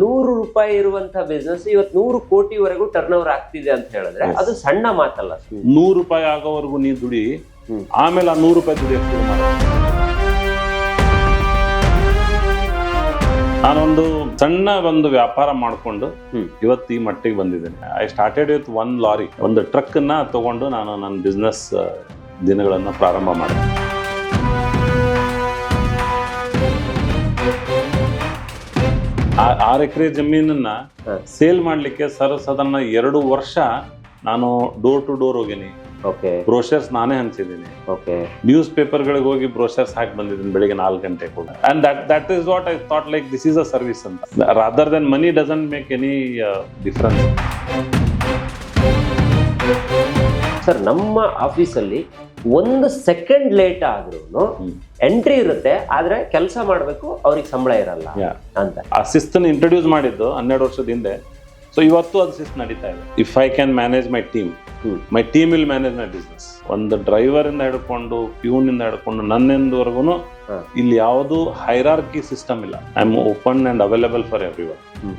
ನೂರು ರೂಪಾಯಿ ಇರುವಂತ ಬಿಸ್ನೆಸ್ ಇವತ್ತು ನೂರು ಕೋಟಿವರೆಗೂ ಟರ್ನ್ ಓವರ್ ಆಗ್ತಿದೆ ಅಂತ ಹೇಳಿದ್ರೆ ಅದು ಸಣ್ಣ ಮಾತಲ್ಲ ನೂರು ರೂಪಾಯಿ ಆಗೋವರೆಗೂ ನೀ ದುಡಿ. ಆಮೇಲೆ ಆ ನೂರು ರೂಪಾಯಿ ದುಡಿಯೋಕೆ ಶುರು ಮಾಡ. ನಾನೊಂದು ಸಣ್ಣ ಒಂದು ವ್ಯಾಪಾರ ಮಾಡಿಕೊಂಡು ಹ್ಮ್. ಇವತ್ತು ಈ ಮಟ್ಟಿಗೆ ಬಂದಿದ್ದೇನೆ. I started with one lorry ಒಂದು ಟ್ರಕ್ ಅನ್ನ ತಗೊಂಡು ನಾನು ನನ್ನ ಬಿಸ್ನೆಸ್ ದಿನಗಳನ್ನು ಪ್ರಾರಂಭ ಮಾಡಿದೆ. ಆರು ಎಕರೆ ಜಮೀನನ್ನ ಸೇಲ್ ಮಾಡ್ಲಿಕ್ಕೆ ಸರ್ವಸಾಧಾರಣ ಎರಡು ವರ್ಷ ನಾನು ಡೋರ್ ಟು ಡೋರ್ ಹೋಗಿನಿ. ಓಕೆ ಬ್ರೋಷರ್ಸ್ ನಾನೇ ಹಂಚಿದ್ದೀನಿ ಓಕೆ ನ್ಯೂಸ್ ಪೇಪರ್ಗಳಿಗೆ ಹೋಗಿ ಬ್ರೋಷರ್ಸ್ ಹಾಕಿ ಬಂದಿದ್ದೀನಿ ಬೆಳಿಗ್ಗೆ ನಾಲ್ಕು ಗಂಟೆ ಕೂಡ. And that that is what I thought like this is a service ಅಂತ. Rather than money doesn't make any difference sir ನಮ್ಮ ಆಫೀಸಲ್ಲಿ ಒಂದು ಸೆಕೆಂಡ್ ಲೇಟ್ ಆದ್ರೂ ಎಂಟ್ರಿ ಇರುತ್ತೆ ಆದ್ರೆ ಕೆಲಸ ಮಾಡಬೇಕು ಅವ್ರಿಗೆ ಸಂಬಳ ಇರಲ್ಲ ಅಂತ. ಆ ಶಿಸ್ತನ್ನು ಇಂಟ್ರೊಡ್ಯೂಸ್ ಮಾಡಿದ್ದು ಹನ್ನೆರಡು ವರ್ಷದ ಹಿಂದೆ. ಸೊ ಇವತ್ತು ಅದು ಶಿಸ್ತು ನಡೀತಾ ಇದೆ. If I can manage my team. My team will manage my business ಒಂದು ಡ್ರೈವರ್ ಇಂದ ಹಿಡ್ಕೊಂಡು ಪ್ಯೂನ್ ಇಂದ ಹಿಡ್ಕೊಂಡು ನನ್ನಿಂದವರೆಗೂ. ಇಲ್ಲಿ ಯಾವುದು ಹೈರಾರ್ಕಿ ಸಿಸ್ಟಮ್ ಇಲ್ಲ. I am open and available for everyone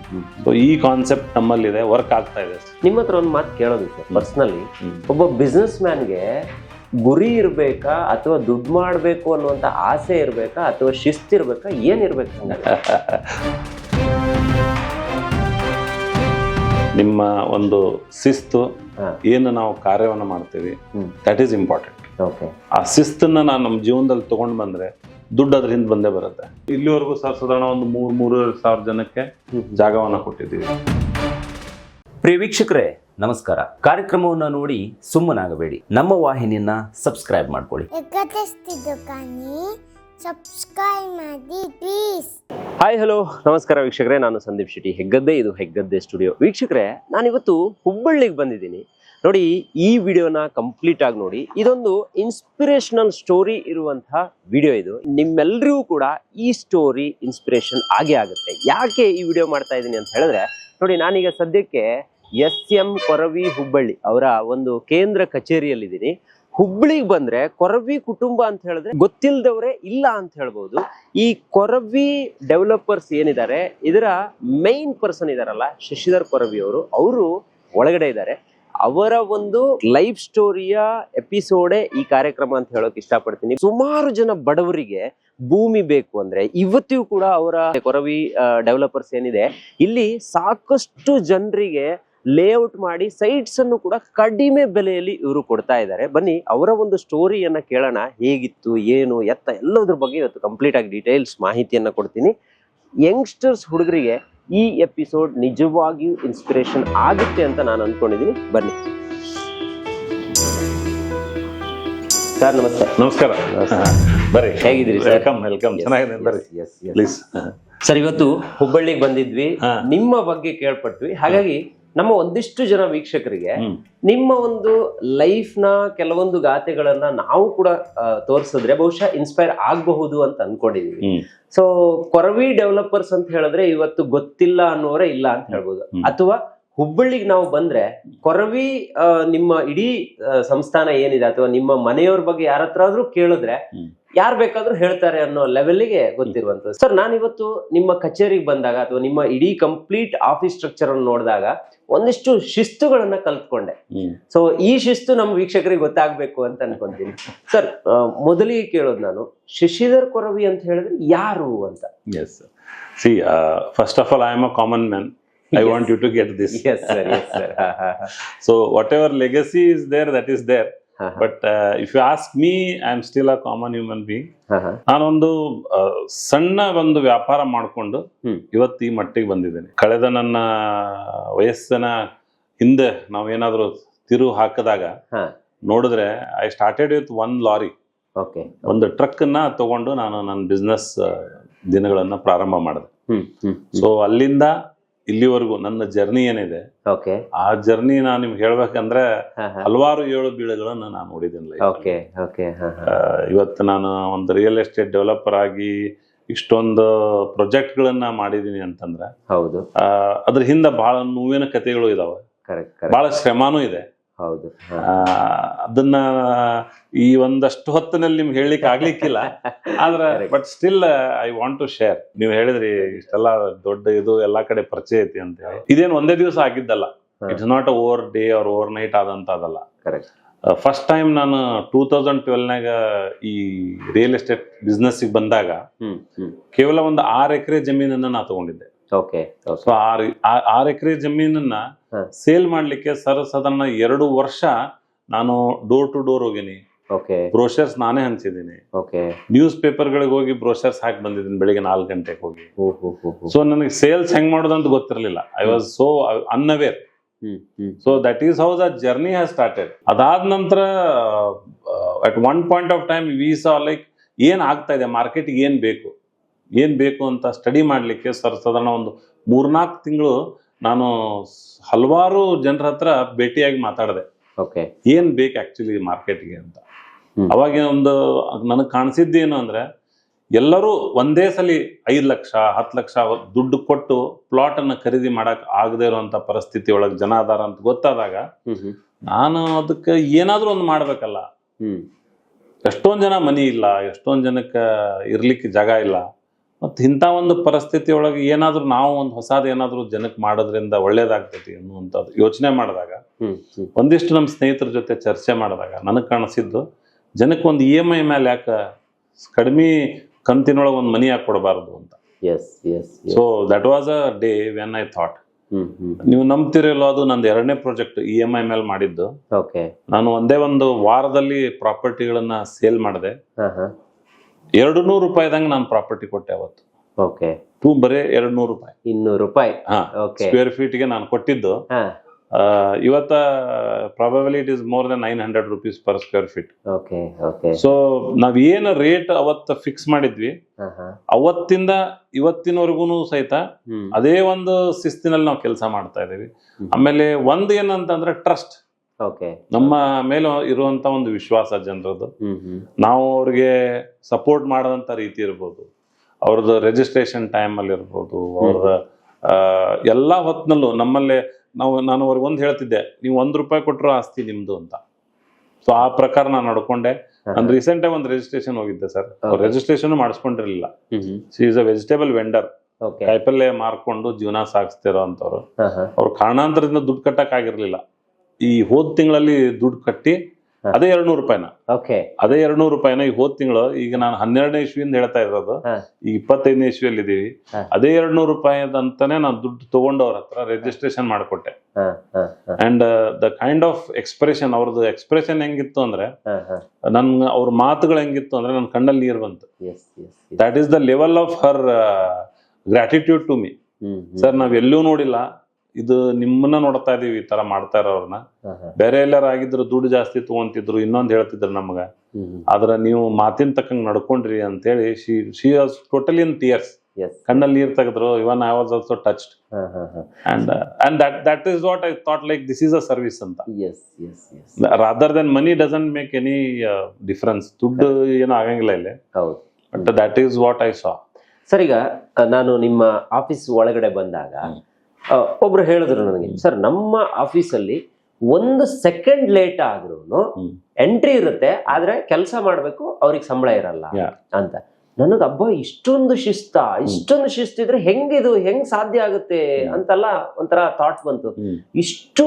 so ಈ ಕಾನ್ಸೆಪ್ಟ್ ನಮ್ಮಲ್ಲಿದೆ ವರ್ಕ್ ಆಗ್ತಾ ಇದೆ. ನಿಮ್ಮ ಹತ್ರ ಒಂದು ಮಾತು ಕೇಳೋದಿತ್ತು ಪರ್ಸನಲಿ. ಒಬ್ಬ ಬಿಸ್ನೆಸ್ ಮ್ಯಾನ್ಗೆ ಗುರಿ ಇರಬೇಕಾ ಅಥವಾ ದುಡ್ಡು ಮಾಡಬೇಕು ಅನ್ನುವಂತ ಆಸೆ ಇರಬೇಕಾ ಅಥವಾ ಶಿಸ್ತು ಇರಬೇಕಾ ಏನು ಇರ್ಬೇಕು ಹಂಗಾದ್ರೆ? ನಿಮ್ಮ ಒಂದು ಶಿಸ್ತು. ಏನು ನಾವು ಕಾರ್ಯವನ್ನು ಮಾಡ್ತೀವಿ. ದಟ್ ಈಸ್ ಇಂಪಾರ್ಟೆಂಟ್ ಓಕೆ ಆ ಶಿಸ್ತನ್ನ ನಾನು ನಮ್ಮ ಜೀವನದಲ್ಲಿ ತಗೊಂಡು ಬಂದ್ರೆ ದುಡ್ಡು ಅದ್ರ ಹಿಂದೆ ಬಂದೇ ಬರುತ್ತೆ ಇಲ್ಲಿವರೆಗೂ ಸರ್ ಸಾಧಾರಣ ಒಂದು ಮೂರು ಮೂರು ಸಾವಿರ ಜನಕ್ಕೆ ಜಾಗವನ್ನು ಕೊಟ್ಟಿದ್ದೀವಿ ಪ್ರಿಯ ವೀಕ್ಷಕರೇ ನಮಸ್ಕಾರ. ಕಾರ್ಯಕ್ರಮವನ್ನು ನೋಡಿ ಸುಮ್ಮನಾಗಬೇಡಿ. ನಮ್ಮ ವಾಹಿನಿಯನ್ನ ಸಬ್ಸ್ಕ್ರೈಬ್ ಮಾಡ್ಕೊಳ್ಳಿ. ಸಬ್ಸ್ಕ್ರೈಬ್ ಮಾಡಿ ಪ್ಲೀಸ್ ಹಾಯ್ ಹಲೋ ನಮಸ್ಕಾರ ವೀಕ್ಷಕರೇ ನಾನು ಸಂದೀಪ್ ಶೆಟ್ಟಿ. ಹೆಗ್ಗದ್ದೆ ಇದು ಹೆಗ್ಗದ್ದೆ ಸ್ಟುಡಿಯೋ. ವೀಕ್ಷಕರೇ ನಾನಿವತ್ತು ಹುಬ್ಬಳ್ಳಿಗೆ ಬಂದಿದ್ದೀನಿ. ನೋಡಿ ಈ ವಿಡಿಯೋನ ಕಂಪ್ಲೀಟ್ ಆಗಿ ನೋಡಿ. ಇದೊಂದು ಇನ್ಸ್ಪಿರೇಷನಲ್ ಸ್ಟೋರಿ ಇರುವಂತಹ ವಿಡಿಯೋ ಇದು. ನಿಮ್ಮೆಲ್ಲರಿಗೂ ಕೂಡ ಈ ಸ್ಟೋರಿ ಇನ್ಸ್ಪಿರೇಷನ್ ಆಗೇ ಆಗುತ್ತೆ. ಯಾಕೆ ಈ ವಿಡಿಯೋ ಮಾಡ್ತಾ ಇದ್ದೀನಿ ಅಂತ ಹೇಳಿದ್ರೆ ನೋಡಿ ನಾನೀಗ ಸದ್ಯಕ್ಕೆ ಎಸ್ ಎಂ ಕೊರವಿ ಹುಬ್ಬಳ್ಳಿ ಅವರ ಒಂದು ಕೇಂದ್ರ ಕಚೇರಿಯಲ್ಲಿದ್ದೀನಿ. ಹುಬ್ಳಿಗೆ ಬಂದ್ರೆ ಕೊರವಿ ಕುಟುಂಬ ಅಂತ ಹೇಳಿದ್ರೆ ಗೊತ್ತಿಲ್ಲದವರೇ ಇಲ್ಲ ಅಂತ ಹೇಳ್ಬೋದು. ಈ ಕೊರವಿ ಡೆವಲಪರ್ಸ್ ಏನಿದ್ದಾರೆ, ಇದರ ಮೈನ್ ಪರ್ಸನ್ ಇದಾರಲ್ಲ ಶಶಿಧರ್ ಕೊರವಿ ಅವರು ಅವರು ಒಳಗಡೆ ಇದ್ದಾರೆ. ಅವರ ಒಂದು ಲೈಫ್ ಸ್ಟೋರಿಯ ಎಪಿಸೋಡೆ ಈ ಕಾರ್ಯಕ್ರಮ ಅಂತ ಹೇಳೋಕೆ ಇಷ್ಟಪಡ್ತೀನಿ. ಸುಮಾರು ಜನ ಬಡವರಿಗೆ ಭೂಮಿ ಬೇಕು ಅಂದ್ರೆ ಇವತ್ತಿಗೂ ಕೂಡ ಅವರ ಕೊರವಿ ಡೆವಲಪರ್ಸ್ ಏನಿದೆ, ಇಲ್ಲಿ ಸಾಕಷ್ಟು ಜನರಿಗೆ ಲೇಔಟ್ ಮಾಡಿ ಸೈಟ್ಸ್ ಅನ್ನು ಕೂಡ ಕಡಿಮೆ ಬೆಲೆಯಲ್ಲಿ ಇವರು ಕೊಡ್ತಾ ಇದ್ದಾರೆ. ಬನ್ನಿ ಅವರ ಒಂದು ಸ್ಟೋರಿಯನ್ನ ಕೇಳೋಣ. ಹೇಗಿತ್ತು ಏನು ಎತ್ತ ಎಲ್ಲದ್ರ ಬಗ್ಗೆ ಇವತ್ತು ಕಂಪ್ಲೀಟ್ ಆಗಿ ಡೀಟೇಲ್ಸ್ ಮಾಹಿತಿಯನ್ನ ಕೊಡ್ತೀನಿ. ಯಂಗ್ಸ್ಟರ್ಸ್ ಹುಡುಗರಿಗೆ ಈ ಎಪಿಸೋಡ್ ನಿಜವಾಗಿಯೂ ಇನ್ಸ್ಪಿರೇಷನ್ ಆಗುತ್ತೆ ಅಂತ ನಾನು ಅನ್ಕೊಂಡಿದ್ದೀನಿ ಬನ್ನಿ. ಸರ್ ನಮಸ್ತೆ. ನಮಸ್ಕಾರ. ಬರ್ರಿ. ಹೇಗಿದ್ದೀರಿ? ವೆಲ್ಕಮ್ ವೆಲ್ಕಮ್ ಚೆನ್ನಾಗಿದೆ ಬರ್ರಿ. Yes, yes. ಪ್ಲೀಸ್ ಸರ್ ಇವತ್ತು ಹುಬ್ಬಳ್ಳಿಗೆ ಬಂದಿದ್ವಿ. ನಿಮ್ಮ ಬಗ್ಗೆ ಕೇಳ್ಪಟ್ವಿ. ಹಾಗಾಗಿ ನಮ್ಮ ಒಂದಿಷ್ಟು ಜನ ವೀಕ್ಷಕರಿಗೆ ನಿಮ್ಮ ಒಂದು ಲೈಫ್ನ ಕೆಲವೊಂದು ಗಾತೆಗಳನ್ನ ನಾವು ಕೂಡ ತೋರಿಸಿದ್ರೆ ಬಹುಶಃ ಇನ್ಸ್ಪೈರ್ ಆಗಬಹುದು ಅಂತ ಅನ್ಕೊಂಡಿದೀವಿ. ಸೊ ಕೊರವಿ ಡೆವಲಪರ್ಸ್ ಅಂತ ಹೇಳಿದ್ರೆ ಇವತ್ತು ಗೊತ್ತಿಲ್ಲ ಅನ್ನೋರೇ ಇಲ್ಲ ಅಂತ ಹೇಳ್ಬೋದು. ಅಥವಾ ಹುಬ್ಬಳ್ಳಿಗೆ ನಾವು ಬಂದ್ರೆ ಕೊರವಿ ನಿಮ್ಮ ಇಡೀ ಸಂಸ್ಥಾನ ಏನಿದೆ ಅಥವಾ ನಿಮ್ಮ ಮನೆಯವ್ರ ಬಗ್ಗೆ ಯಾರ ಹತ್ರ ಆದ್ರೂ ಕೇಳಿದ್ರೆ. ಯಾರ್ ಬೇಕಾದ್ರೂ ಹೇಳ್ತಾರೆ ಅನ್ನೋ ಲೆವೆಲ್ಗೆ ಗೊತ್ತಿರುವಂತದ್ದು ಸರ್ ನಾನಿವತ್ತು ನಿಮ್ಮ ಕಚೇರಿಗೆ ಬಂದಾಗ ಅಥವಾ ನಿಮ್ಮ ಇಡೀ ಕಂಪ್ಲೀಟ್ ಆಫೀಸ್ ಸ್ಟ್ರಕ್ಚರ್ ಅನ್ನು ನೋಡಿದಾಗ ಒಂದಿಷ್ಟು ಶಿಸ್ತುಗಳನ್ನ ಕಲ್ತ್ಕೊಂಡೆ. ಸೊ ಈ ಶಿಸ್ತು ನಮ್ಮ ವೀಕ್ಷಕರಿಗೆ ಗೊತ್ತಾಗ್ಬೇಕು ಅಂತ ಅನ್ಕೊಂತೀನಿ. ಸರ್ ಮೊದಲಿಗೆ ಕೇಳೋದು ನಾನು ಶಶಿಧರ್ ಕೊರವಿ ಅಂತ ಹೇಳಿದ್ರೆ ಯಾರು ಅಂತ? Yes see first of all I am a common man I. Want you to get this so whatever legacy is there that is there but if you ask me I am still a common human being ನಾನೊಂದು ಸಣ್ಣ ಒಂದು ವ್ಯಾಪಾರ ಮಾಡಿಕೊಂಡು. ಇವತ್ತು ಈ ಮಟ್ಟಿಗೆ ಬಂದಿದ್ದೇನೆ. ಕಳೆದ ನನ್ನ ವಯಸ್ಸಿನ ಹಿಂದೆ ನಾವೇನಾದ್ರೂ ತಿರು ಹಾಕಿದಾಗ ನೋಡಿದ್ರೆ I started with one lorry okay ಒಂದು ಟ್ರಕ್ ಅನ್ನ ತಗೊಂಡು ನಾನು ನನ್ನ ಬಿಸ್ನೆಸ್ ದಿನಗಳನ್ನ ಪ್ರಾರಂಭ ಮಾಡಿದೆ. ಸೊ ಅಲ್ಲಿಂದ ಇಲ್ಲಿವರೆಗೂ ನನ್ನ ಜರ್ನಿ ಏನಿದೆ ಓಕೆ ಆ ಜರ್ನಿ ನಾನು ನಿಮ್ಗೆ ಹೇಳ್ಬೇಕಂದ್ರೆ ಹಲವಾರು ಏಳು ಬೀಳುಗಳನ್ನ ನಾನು ನೋಡಿದ್ದೀನಿ ಇವತ್ತು ನಾನು ಒಂದು ರಿಯಲ್ ಎಸ್ಟೇಟ್ ಡೆವಲಪರ್ ಆಗಿ ಇಷ್ಟೊಂದು ಪ್ರಾಜೆಕ್ಟ್ಗಳನ್ನ ಮಾಡಿದೀನಿ ಅಂತಂದ್ರೆ ಹೌದು. ಅದ್ರ ಹಿಂದೆ ಬಹಳ ನೋವಿನ ಕಥೆಗಳು ಇದಾವೆ. ಬಹಳ ಶ್ರಮಾನೂ ಇದೆ. ಹೌದು. ಅದನ್ನ ಈ ಒಂದಷ್ಟು ಹೊತ್ತಿನಲ್ಲಿ ನಿಮ್ಗೆ ಹೇಳಲಿಕ್ಕೆ ಆಗ್ಲಿಕ್ಕಿಲ್ಲ. ಆದ್ರೆ but still I want to share ನೀವು ಹೇಳಿದ್ರಿ ಇಷ್ಟೆಲ್ಲ ದೊಡ್ಡ ಇದು ಎಲ್ಲಾ ಕಡೆ ಪರಿಚಯ ಐತಿ ಅಂತ ಹೇಳಿ. ಇದೇನು ಒಂದೇ ದಿವಸ ಆಗಿದ್ದಲ್ಲ. It's not over day or overnight ಆದಂತದಲ್ಲ correct first time ನಾನು ಟೂ ತೌಸಂಡ್ ಟ್ವೆಲ್ನಾಗ ಈ ರಿಯಲ್ ಎಸ್ಟೇಟ್ ಬಿಸ್ನೆಸ್ ಬಂದಾಗ ಕೇವಲ ಒಂದು ಆರು ಎಕರೆ ಜಮೀನನ್ನ ನಾ ತಗೊಂಡಿದ್ದೆ. ಓಕೆ ಸೊ ಆರು ಆರು ಎಕರೆ ಜಮೀನನ್ನ. ಸೇಲ್ ಮಾಡ್ಲಿಕ್ಕೆ ಸರ್ವಸಾಧಾರಣ ಎರಡು ವರ್ಷ ನಾನು ಡೋರ್ ಟು ಡೋರ್ ಹೋಗಿನಿ. ಓಕೆ. ಬ್ರೋಷರ್ಸ್ ನಾನೇ ಹಂಚಿದ್ದೀನಿ ಓಕೆ. ನ್ಯೂಸ್ ಪೇಪರ್ಗಳಿಗೆ ಹೋಗಿ ಬ್ರೋಷರ್ಸ್ ಹಾಕಿ ಬಂದಿದ್ದೀನಿ ಬೆಳಿಗ್ಗೆ ನಾಲ್ಕು ಗಂಟೆಗೆ ಹೋಗಿ. ಸೊ ನನಗೆ ಸೇಲ್ಸ್ ಹೆಂಗ್ ಮಾಡೋದಂತ ಗೊತ್ತಿರಲಿಲ್ಲ. I was so unaware so that is how the journey has started ಅದಾದ ನಂತರ at one point of time we saw like ಏನ್ ಆಗ್ತಾ ಇದೆ? ಮಾರ್ಕೆಟ್ಗೆ ಏನ್ ಬೇಕು? ಏನ್ ಬೇಕು ಅಂತ ಸ್ಟಡಿ ಮಾಡ್ಲಿಕ್ಕೆ ಸರ್ ಸಾಧಾರಣ ಒಂದು ಮೂರ್ನಾಲ್ಕು ತಿಂಗಳು ನಾನು ಹಲವಾರು ಜನರ ಹತ್ರ ಭೇಟಿಯಾಗಿ ಮಾತಾಡಿದೆ. ಓಕೆ ಏನ್ ಬೇಕು ಆಕ್ಚುಲಿ ಮಾರ್ಕೆಟ್ಗೆ ಅಂತ. ಅವಾಗ ಒಂದು ನನಗೆ ಕಾಣಿಸಿದ್ದೇನು ಅಂದ್ರೆ ಎಲ್ಲರೂ ಒಂದೇ ಸಲ ಐದು ಲಕ್ಷ ಹತ್ತು ಲಕ್ಷ ದುಡ್ಡು ಕೊಟ್ಟು ಪ್ಲಾಟ್ ಅನ್ನ ಖರೀದಿ ಮಾಡಕ್ ಆಗದೆ ಇರುವಂತ ಪರಿಸ್ಥಿತಿ ಒಳಗೆ ಜನ ಅದಾರ ಅಂತ ಗೊತ್ತಾದಾಗ ನಾನು ಅದಕ್ಕೆ ಏನಾದ್ರೂ ಒಂದು ಮಾಡ್ಬೇಕಲ್ಲ. ಹ್ಮ್. ಎಷ್ಟೊಂದ್ ಜನ ಮನಿ ಇಲ್ಲ ಎಷ್ಟೊಂದ್ ಜನಕ್ಕೆ ಇರ್ಲಿಕ್ಕೆ ಜಾಗ ಇಲ್ಲ. ಮತ್ತು ಇಂಥ ಒಂದು ಪರಿಸ್ಥಿತಿಯೊಳಗೆ ಏನಾದರೂ ನಾವು ಒಂದು ಹೊಸದು ಏನಾದರೂ ಜನಕ್ಕೆ ಮಾಡೋದ್ರಿಂದ ಒಳ್ಳೇದಾಗ್ತೈತಿ ಅನ್ನುವಂಥದ್ದು ಯೋಚನೆ ಮಾಡಿದಾಗ ಒಂದಿಷ್ಟು ನಮ್ಮ ಸ್ನೇಹಿತರ ಜೊತೆ ಚರ್ಚೆ ಮಾಡಿದಾಗ ನನಗೆ ಕಾಣಿಸಿದ್ದು ಜನಕ್ಕೆ ಒಂದು ಇ ಎಂ ಐ ಮೇಲೆ ಯಾಕೆ ಕಡಿಮೆ ಕಂತಿನೊಳಗೆ ಒಂದು ಮನಿ ಯಾಕೆ ಕೊಡಬಾರ್ದು ಅಂತ. Yes yes so that was a day when I thought ನೀವು ನಂಬ್ತಿರಲ್ಲ ಅದು ನಂದು ಎರಡನೇ ಪ್ರಾಜೆಕ್ಟ್ ಇ ಎಂ ಐ ಮೇಲೆ ಮಾಡಿದ್ದು. ನಾನು ಒಂದೇ ಒಂದು ವಾರದಲ್ಲಿ ಪ್ರಾಪರ್ಟಿಗಳನ್ನ ಸೇಲ್ ಮಾಡಿದೆ. ಎರಡು ನೂರು ರೂಪಾಯಿದಂಗೆ ನಾನು ಪ್ರಾಪರ್ಟಿ ಕೊಟ್ಟೆ ಅವತ್ತು. ಓಕೆ ಟೂ ಬರೇ ಎರಡು ನೂರು ರೂಪಾಯಿ. ಇನ್ನೂರು ರೂಪಾಯಿ. ಹಾ ಓಕೆ ಸ್ಕ್ವೇರ್ ಫೀಟ್ಗೆ ನಾನು ಕೊಟ್ಟಿದ್ದು. ಹಾ. ಆ, ಇವತ್ತ probably it is more than nine hundred rupees per square feet okay okay so ನಾವ್ ಏನು ರೇಟ್ ಅವತ್ತು ಫಿಕ್ಸ್ ಮಾಡಿದ್ವಿ ಹಾ ಹಾ ಅವತ್ತಿಂದ ಇವತ್ತಿನವರೆಗೂ ಸಹಿತ ಹ್ಮ್. ಅದೇ ಒಂದು ಶಿಸ್ತಿನಲ್ಲಿ ನಾವು ಕೆಲಸ ಮಾಡ್ತಾ ಇದೀವಿ ಹ್ಮ್. ಆಮೇಲೆ ಒಂದ್ ಏನಂತಂದ್ರೆ ಟ್ರಸ್ಟ್ ನಮ್ಮ ಮೇಲೆ ಇರುವಂತ ಒಂದು ವಿಶ್ವಾಸ ಜನರದ್ದು ನಾವು ಅವ್ರಿಗೆ ಸಪೋರ್ಟ್ ಮಾಡದಂತ ರೀತಿ ಇರ್ಬೋದು. ಅವ್ರದ್ದು ರಿಜಿಸ್ಟ್ರೇಷನ್ ಟೈಮ್ ಅಲ್ಲಿ ಇರ್ಬೋದು ಅವ್ರ ಎಲ್ಲಾ ಹೊತ್ತಿನಲ್ಲೂ ನಮ್ಮಲ್ಲೇ ನಾವು ನಾನು ಅವ್ರಿಗೆ ಒಂದು ಹೇಳ್ತಿದ್ದೆ ನೀವು ಒಂದ್ ರೂಪಾಯಿ ಕೊಟ್ಟರು ಆಸ್ತಿ ನಿಮ್ದು ಅಂತ. ಸೊ ಆ ಪ್ರಕಾರ ನಾನು ನಡ್ಕೊಂಡೆ. ನಾನು ರೀಸೆಂಟ್ ಆಗಿ ಒಂದು ರಿಜಿಸ್ಟ್ರೇಷನ್ ಹೋಗಿದ್ದೆ sir. Registration ಮಾಡಿಸ್ಕೊಂಡಿರ್ಲಿಲ್ಲ. She is a vegetable vendor ಕಾಯಿಪಲ್ಲೆ ಮಾರ್ಕೊಂಡು ಜೀವನ ಸಾಗಿಸ್ತಿರೋ ಅಂತವ್ರು ಅವ್ರು ಕಾರಣಾಂತರದಿಂದ ದುಡ್ಡು ಕಟ್ಟಕ್ ಆಗಿರ್ಲಿಲ್ಲ. ಈ ಹೋದ್ ತಿಂಗಳಲ್ಲಿ ದುಡ್ಡು ಕಟ್ಟಿ ಅದೇ ಎರಡ್ನೂರು ರೂಪಾಯಿನ. ಓಕೆ. ಅದೇ ಎರಡ್ನೂರು ರೂಪಾಯಿನ ಈ ಹೋದ್ ತಿಂಗಳು ಈಗ ನಾನು ಹನ್ನೆರಡನೇ ಇಸ್ವಿಯಿಂದ ಹೇಳ್ತಾ ಇರೋದು ಈ ಈಗ ಇಪ್ಪತ್ತೈದನೇ ಇಸ್ವಿಯಲ್ಲಿ ಇದೀವಿ. ಅದೇ ಎರಡ್ನೂರು ರೂಪಾಯಿದಂತಾನೆ ನಾನು ದುಡ್ಡು ತಗೊಂಡವ್ರ ಹತ್ರ registration ಮಾಡಿಕೊಟ್ಟೆ. And the kind of expression ಅವ್ರದ್ದು ಎಕ್ಸ್ಪ್ರೆಷನ್ ಹೆಂಗಿತ್ತು ಅಂದ್ರೆ ನನ್ ಅವ್ರ ಮಾತುಗಳು ಹೆಂಗಿತ್ತು ಅಂದ್ರೆ ನನ್ನ ಕಣ್ಣಲ್ಲಿ ನೀರು ಬಂತು. That is the level of her gratitude to me sir ನಾವ್ ಎಲ್ಲೂ ನೋಡಿಲ್ಲ. ಇದು ನಿಮ್ಮನ್ನ ನೋಡ್ತಾ ಇದೀವಿ ಈ ತರ ಮಾಡ್ತಾ ಇರೋರ್ನ. ಬೇರೆ ಎಲ್ಲಾರ ಆಗಿದ್ರು ದುಡ್ಡು ಜಾಸ್ತಿ ತಗೊಂತಿದ್ರು ಇನ್ನೊಂದ್ ಹೇಳ್ತಿದ್ರು ನಮ್ಗ. ಆದ್ರ ನೀವು ಮಾತಿನ ತಕ್ಕಂಗ್ ನಡ್ಕೊಂಡ್ರಿ ಅಂತ ಹೇಳಿ she was totally in tears ಕಣ್ಣಲ್ಲಿ ನೀರ್ ತೆಗೆದ್ರು even I was also touched and and that that is what I thought like this is a service ಅಂತ. Rather than money doesn't make any difference ದುಡ್ಡು ಏನು ಆಗಂಗಿಲ್ಲ ಇಲ್ಲಿ. ಹೌದು. But that is what I saw sir ಈಗ ನಾನು ನಿಮ್ಮ office ಒಳಗಡೆ ಬಂದಾಗ ಒಬ್ರು ಹೇಳಿದ್ರು ನನಗೆ ಸರ್ ನಮ್ಮ ಆಫೀಸಲ್ಲಿ ಒಂದು ಸೆಕೆಂಡ್ ಲೇಟ್ ಆದ್ರೂ ಎಂಟ್ರಿ ಇರುತ್ತೆ ಆದ್ರೆ ಕೆಲಸ ಮಾಡ್ಬೇಕು ಅವ್ರಿಗೆ ಸಂಬಳ ಇರಲ್ಲ ಅಂತ. ನನಗ ಹಬ್ಬ ಇಷ್ಟೊಂದು ಶಿಸ್ತ? ಇಷ್ಟೊಂದು ಶಿಸ್ತಿದ್ರೆ ಹೆಂಗಿದು ಹೆಂಗ್ ಸಾಧ್ಯ ಆಗುತ್ತೆ? ಅಂತೆಲ್ಲ ಒಂಥರ ಥಾಟ್ ಬಂತು. ಇಷ್ಟು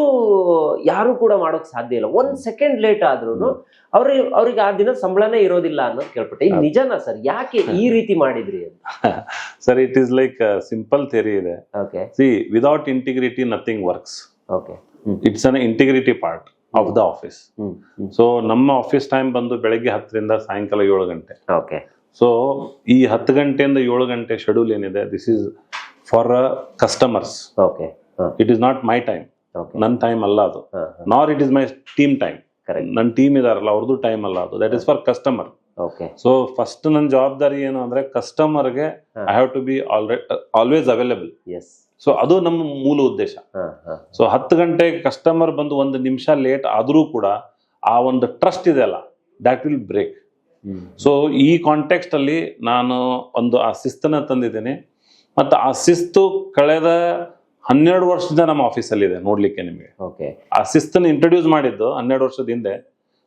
ಯಾರು ಕೂಡ ಮಾಡೋಕ್ ಸಾಧ್ಯ ಇಲ್ಲ. ಒಂದ್ ಸೆಕೆಂಡ್ ಲೇಟ್ ಆದ್ರೂ ಅವ್ರಿ ಅವ್ರಿಗೆ ಆ ದಿನ ಸಂಬಳನೇ ಇರೋದಿಲ್ಲ ಅನ್ನೋದು ಕೇಳ್ಪಟ್ಟೆ. ನಿಜನಾ ಸರ್? ಯಾಕೆ ಈ ರೀತಿ ಮಾಡಿದ್ರಿ ಅಂತ? Sir it is like simple theory ಇದೆ. Okay see without integrity nothing works okay it's an integrity part of the office so ನಮ್ಮ ಆಫೀಸ್ ಟೈಮ್ ಬಂದು ಬೆಳಗ್ಗೆ ಹತ್ತರಿಂದ ಸಾಯಂಕಾಲ ಏಳು ಗಂಟೆ. ಓಕೆ ಸೊ ಈ ಹತ್ತು ಗಂಟೆಯಿಂದ ಏಳು ಗಂಟೆ ಶೆಡ್ಯೂಲ್ ಏನಿದೆ this is for customers okay it is not my time ನನ್ನ ಟೈಮ್ ಅಲ್ಲ ಅದು. Nor it is my team time correct ನನ್ನ ಟೀಮ್ ಇದಾರಲ್ಲ ಅವ್ರದ್ದು ಟೈಮ್ ಅಲ್ಲ ಅದು. That is for customer so first ನನ್ನ ಜವಾಬ್ದಾರಿ ಏನು ಅಂದ್ರೆ ಕಸ್ಟಮರ್ಗೆ. I have to be already always available yes so ಅದು ನಮ್ಮ ಮೂಲ ಉದ್ದೇಶ. ಸೊ ಹತ್ತು ಗಂಟೆಗೆ ಕಸ್ಟಮರ್ ಬಂದು ಒಂದು ನಿಮಿಷ ಲೇಟ್ ಆದರೂ ಕೂಡ ಆ ಒಂದು ಟ್ರಸ್ಟ್ ಇದೆ ಅಲ್ಲ ದ್ಯಾಟ್ ವಿಲ್ ಬ್ರೇಕ್ ಸೊ ಈ ಕಾಂಟೆಕ್ಸ್ಟ್ ಅಲ್ಲಿ ನಾನು ಒಂದು ಆ ಶಿಸ್ತನ್ನ ತಂದಿದ್ದೀನಿ. ಮತ್ತು ಆ ಶಿಸ್ತು ಕಳೆದ ಹನ್ನೆರಡು ವರ್ಷದಿಂದ ನಮ್ಮ ಆಫೀಸಲ್ಲಿ ಇದೆ ನೋಡ್ಲಿಕ್ಕೆ ನಿಮಗೆ. ಆ ಶಿಸ್ತನ್ನು ಇಂಟ್ರೊಡ್ಯೂಸ್ ಮಾಡಿದ್ದು ಹನ್ನೆರಡು ವರ್ಷದ ಹಿಂದೆ.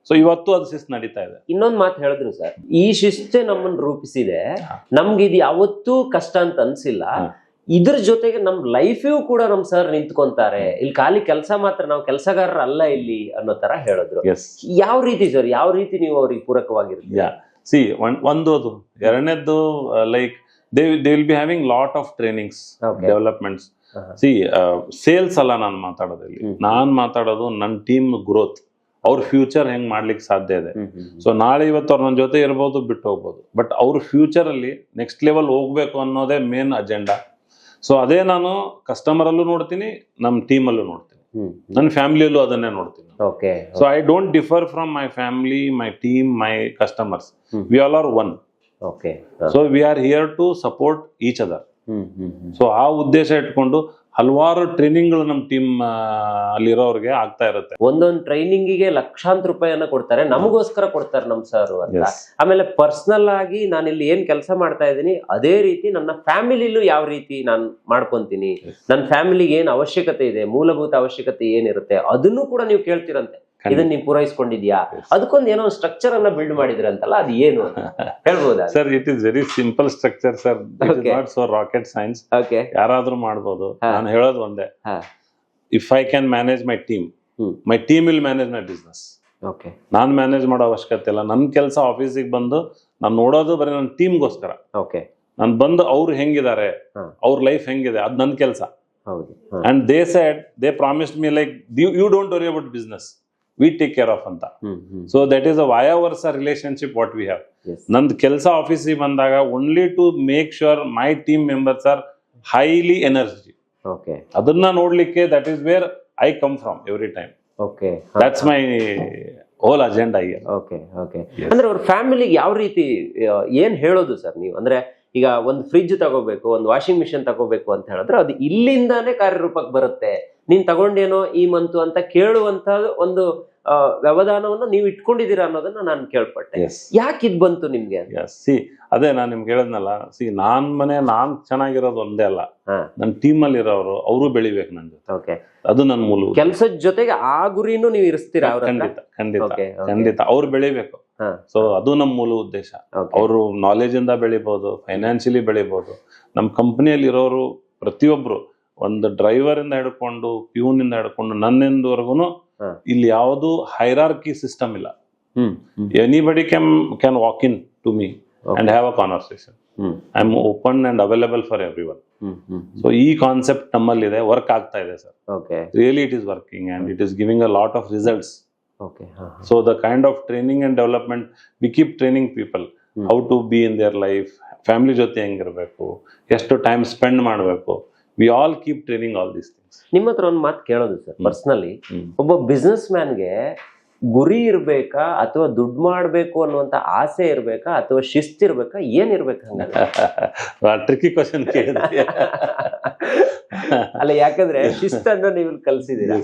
ಸೊ ಇವತ್ತು ಅದು ಶಿಸ್ತು ನಡೀತಾ ಇದೆ. ಇನ್ನೊಂದ್ ಮಾತು ಹೇಳಿದ್ರು ಸರ್. ಈ ಶಿಸ್ತೇ ನಮ್ಮನ್ನು ರೂಪಿಸಿದೆ. ನಮ್ಗೆ ಇದು ಯಾವತ್ತೂ ಕಷ್ಟ ಅಂತ ಅನ್ಸಿಲ್ಲ. ಇದ್ರ ಜೊತೆಗೆ ನಮ್ ಲೈಫ್ ಕೂಡ ನಮ್ ಸರ್ ನಿಂತ್ಕೊಂತಾರೆ. ಇಲ್ಲಿ ಖಾಲಿ ಕೆಲಸ ಮಾತ್ರ ನಾವು ಕೆಲಸಗಾರರ ಅಲ್ಲ ಇಲ್ಲಿ ಅನ್ನೋ ತರ ಹೇಳಿದ್ರು. ಯಾವ ರೀತಿ ಸರ್? ಯಾವ ರೀತಿ ನೀವು ಅವ್ರಿಗೆ ಪೂರಕವಾಗಿರ್ತೀರ? ಸಿ ಒಂದು ಅದು ಎರಡನೇದ್ದು like they they will be having lot of trainings developments. See sales ಅಲ್ಲ ನಾನು ಮಾತಾಡೋದು ಇಲ್ಲಿ. ನಾನ್ ಮಾತಾಡೋದು ನನ್ನ ಟೀಮ್ ಗ್ರೋತ್ ಅವ್ರ ಫ್ಯೂಚರ್ ಹೆಂಗ್ ಮಾಡ್ಲಿಕ್ಕೆ ಸಾಧ್ಯ ಇದೆ. ಸೊ ನಾಳೆ ಇವತ್ತು ಅವ್ರ ನನ್ನ ಜೊತೆ ಇರ್ಬೋದು ಬಿಟ್ಟು ಹೋಗ್ಬೋದು. ಬಟ್ ಅವ್ರ ಫ್ಯೂಚರ್ ಅಲ್ಲಿ ನೆಕ್ಸ್ಟ್ ಲೆವೆಲ್ ಹೋಗ್ಬೇಕು ಅನ್ನೋದೇ ಮೇನ್ ಅಜೆಂಡಾ ಸೊ ಅದೇ ನಾನು ಕಸ್ಟಮರ್ ಅಲ್ಲೂ ನೋಡ್ತೀನಿ ನಮ್ಮ ಟೀಮ್ ಅಲ್ಲೂ ನೋಡ್ತೀನಿ. ನನ್ನ ಫ್ಯಾಮಿಲಿಯಲ್ಲೂ ಅದನ್ನೇ ನೋಡ್ತೀನಿ. Okay so I don't differ from my family my team my customers we all are one okay so we are here to support each other so ಆ ಉದ್ದೇಶ ಇಟ್ಕೊಂಡು ಹಲವಾರು ಟ್ರೈನಿಂಗ್ಗಳು ನಮ್ಮ ಟೀಮ್ ಅಲ್ಲಿರೋರಿಗೆ ಆಗ್ತಾ ಇರುತ್ತೆ. ಒಂದೊಂದು ಟ್ರೈನಿಂಗಿಗೆ ಲಕ್ಷಾಂತರ ರೂಪಾಯಿಯನ್ನ ಕೊಡ್ತಾರೆ. ನಮಗೋಸ್ಕರ ಕೊಡ್ತಾರೆ ನಮ್ ಸರ್ ಅಂತ. ಆಮೇಲೆ ಪರ್ಸನಲ್ ಆಗಿ ನಾನು ಇಲ್ಲಿ ಏನ್ ಕೆಲಸ ಮಾಡ್ತಾ ಇದ್ದೀನಿ ಅದೇ ರೀತಿ ನನ್ನ ಫ್ಯಾಮಿಲಿಲೂ ಯಾವ ರೀತಿ ನಾನು ಮಾಡ್ಕೊಂತೀನಿ ನನ್ನ ಫ್ಯಾಮಿಲಿಗೆ ಏನ್ ಅವಶ್ಯಕತೆ ಇದೆ ಮೂಲಭೂತ ಅವಶ್ಯಕತೆ ಏನಿರುತ್ತೆ ಅದನ್ನು ಕೂಡ ನೀವು ಕೇಳ್ತಿರಂತೆ. ಇದನ್ನ ನೀವು ಪೂರೈಸ್ಕೊಂಡಿದ್ಯಾ? ಅದಕ್ಕೊಂದು ಏನೋ ಸ್ಟ್ರಕ್ಚರ್ ಅನ್ನ ಬಿಲ್ಡ್ ಮಾಡಿದ್ರಂತಲ್ಲ ಅದು ಏನು ಹೇಳ್ಬೋದಾ? Sir it is very simple structure sir. Not so rocket science okay ಯಾರಾದ್ರೂ ಮಾಡ್ಬೋದು. ಹಾ. ನಾನು ಹೇಳೋದು ಒಂದೇ. If I can manage my team my team will manage my business okay ನಾನು ಮ್ಯಾನೇಜ್ ಮಾಡೋ ಅವಶ್ಯಕತೆ ಇಲ್ಲ. ನನ್ನ ಕೆಲಸ ಆಫೀಸಿಗೆ ಬಂದು ನಾನು ನೋಡೋದು ಬರೀ ನನ್ನ ಟೀಮ್ಗೋಸ್ಕರ ಓಕೆ ನಾನು ಬಂದು ಅವ್ರು ಹೆಂಗಿದ್ದಾರೆ. ಅವ್ರ ಲೈಫ್ ಹೆಂಗಿದೆ ಅದು ನನ್ನ ಕೆಲಸ. ಹೌದು. And they said they promised me like you don't worry about business we take care of ಅಂತ. So that is a vice versa relationship what we have. ನಂದು ಕೆಲಸ ಆಫೀಸಿಗೆ ಬಂದಾಗ only to make sure my team members are highly energy okay ಅದನ್ನ ನೋಡ್ಲಿಕ್ಕೆ that is where I come from every time okay that's my whole agenda year okay okay. ಅಂದ್ರೆ ಅವ್ರ ಫ್ಯಾಮಿಲಿಗೆ ಯಾವ ರೀತಿ ಏನ್ ಹೇಳೋದು ಸರ್ ನೀವು? ಅಂದ್ರೆ ಈಗ ಒಂದು ಫ್ರಿಜ್ ತಗೋಬೇಕು ಒಂದು ವಾಷಿಂಗ್ ಮಿಷಿನ್ ತಗೋಬೇಕು ಅಂತ ಹೇಳಿದ್ರೆ ಅದು ಇಲ್ಲಿಂದಾನೇ ಕಾರ್ಯರೂಪಕ್ಕೆ ಬರುತ್ತೆ. ನೀನ್ ತಗೊಂಡೇನೋ ಈ ಮಂತು ಅಂತ ಕೇಳುವಂತ ಒಂದು ವ್ಯವಧಾನವನ್ನು ನೀವು ಇಟ್ಕೊಂಡಿದ್ದೀರಾ ಅನ್ನೋದನ್ನ ನಾನು ಕೇಳ್ಪಟ್ಟೆ. ಯಾಕೆ ಇದ್ ಬಂತು ನಿಮ್ಗೆ? ಸಿ ಅದೇ ನಾನು ನಿಮ್ಗೆ ಹೇಳಿದ್ನಲ್ಲ ಸಿ ನಾನ್ ಮನೆ ನಾನ್ ಚೆನ್ನಾಗಿರೋದು ಒಂದೇ ಅಲ್ಲ. ನನ್ನ ಟೀಮ್ ಅಲ್ಲಿ ಇರೋರು ಅವರು ಬೆಳಿಬೇಕು ನನ್ನ ಜೊತೆ. ಓಕೆ ಅದು ನನ್ನ ಮೂಲ ಕೆಲಸದ ಜೊತೆಗೆ ಆ ಗುರಿನೂ ನೀವು ಇರಿಸ್ತೀರಾ ಅವ್ರ ಖಂಡಿತ ಖಂಡಿತ. ಖಂಡಿತ. ಅವ್ರು ಬೆಳಿಬೇಕು. ಸೊ ಅದು ನಮ್ಮ ಮೂಲ ಉದ್ದೇಶ. ಅವರು ನಾಲೆಜ್ ಇಂದ ಬೆಳಿಬಹುದು ಫೈನಾನ್ಷಿಯಲಿ ಬೆಳಿಬಹುದು ನಮ್ಮ ಕಂಪನಿಯಲ್ಲಿ ಇರೋರು ಪ್ರತಿಯೊಬ್ರು ಒಂದು ಡ್ರೈವರ್ ಇಂದ ಹಿಡ್ಕೊಂಡು ಪ್ಯೂನ್ ಇಂದ ಹಿಡ್ಕೊಂಡು ನನ್ನಿಂದವರೆಗೂ. ಇಲ್ಲಿ ಯಾವುದು ಹೈರಾರ್ಕಿ ಸಿಸ್ಟಮ್ ಇಲ್ಲ. Anybody can can walk in to me and have a conversation hmm I am open and available for everyone hmm hmm so ಈ ಕಾನ್ಸೆಪ್ಟ್ ನಮ್ಮಲ್ಲಿದೆ ವರ್ಕ್ ಆಗ್ತಾ ಇದೆ sir okay really it is working and it is giving a lot of results so the kind of training and development we keep training people how to be in their life family ಜೊತೆ ಹೆಂಗಿರ್ಬೇಕು ಎಷ್ಟು time spend ಮಾಡಬೇಕು we all keep training all these things ನಿಮ್ಮ ಹತ್ರ ಒಂದು ಮಾತು ಕೇಳೋದು sir personally. ಒಬ್ಬ ಬಿಸ್ನೆಸ್ ಮ್ಯಾನ್ಗೆ ಗುರಿ ಇರಬೇಕಾ ಅಥವಾ ದುಡ್ಡು ಮಾಡಬೇಕು ಅನ್ನುವಂಥ ಆಸೆ ಇರಬೇಕಾ ಅಥವಾ ಶಿಸ್ತು ಇರ್ಬೇಕಾ ಹಂಗ ಟ್ರಿಕ್ಕಿ ಕ್ವಶನ್ ಕೇಳಿದ್ರಿ ಅಲ್ಲ ಯಾಕಂದ್ರೆ ಶಿಸ್ತನ್ನ ನೀವು ಕಲ್ಸಿದೀರಾ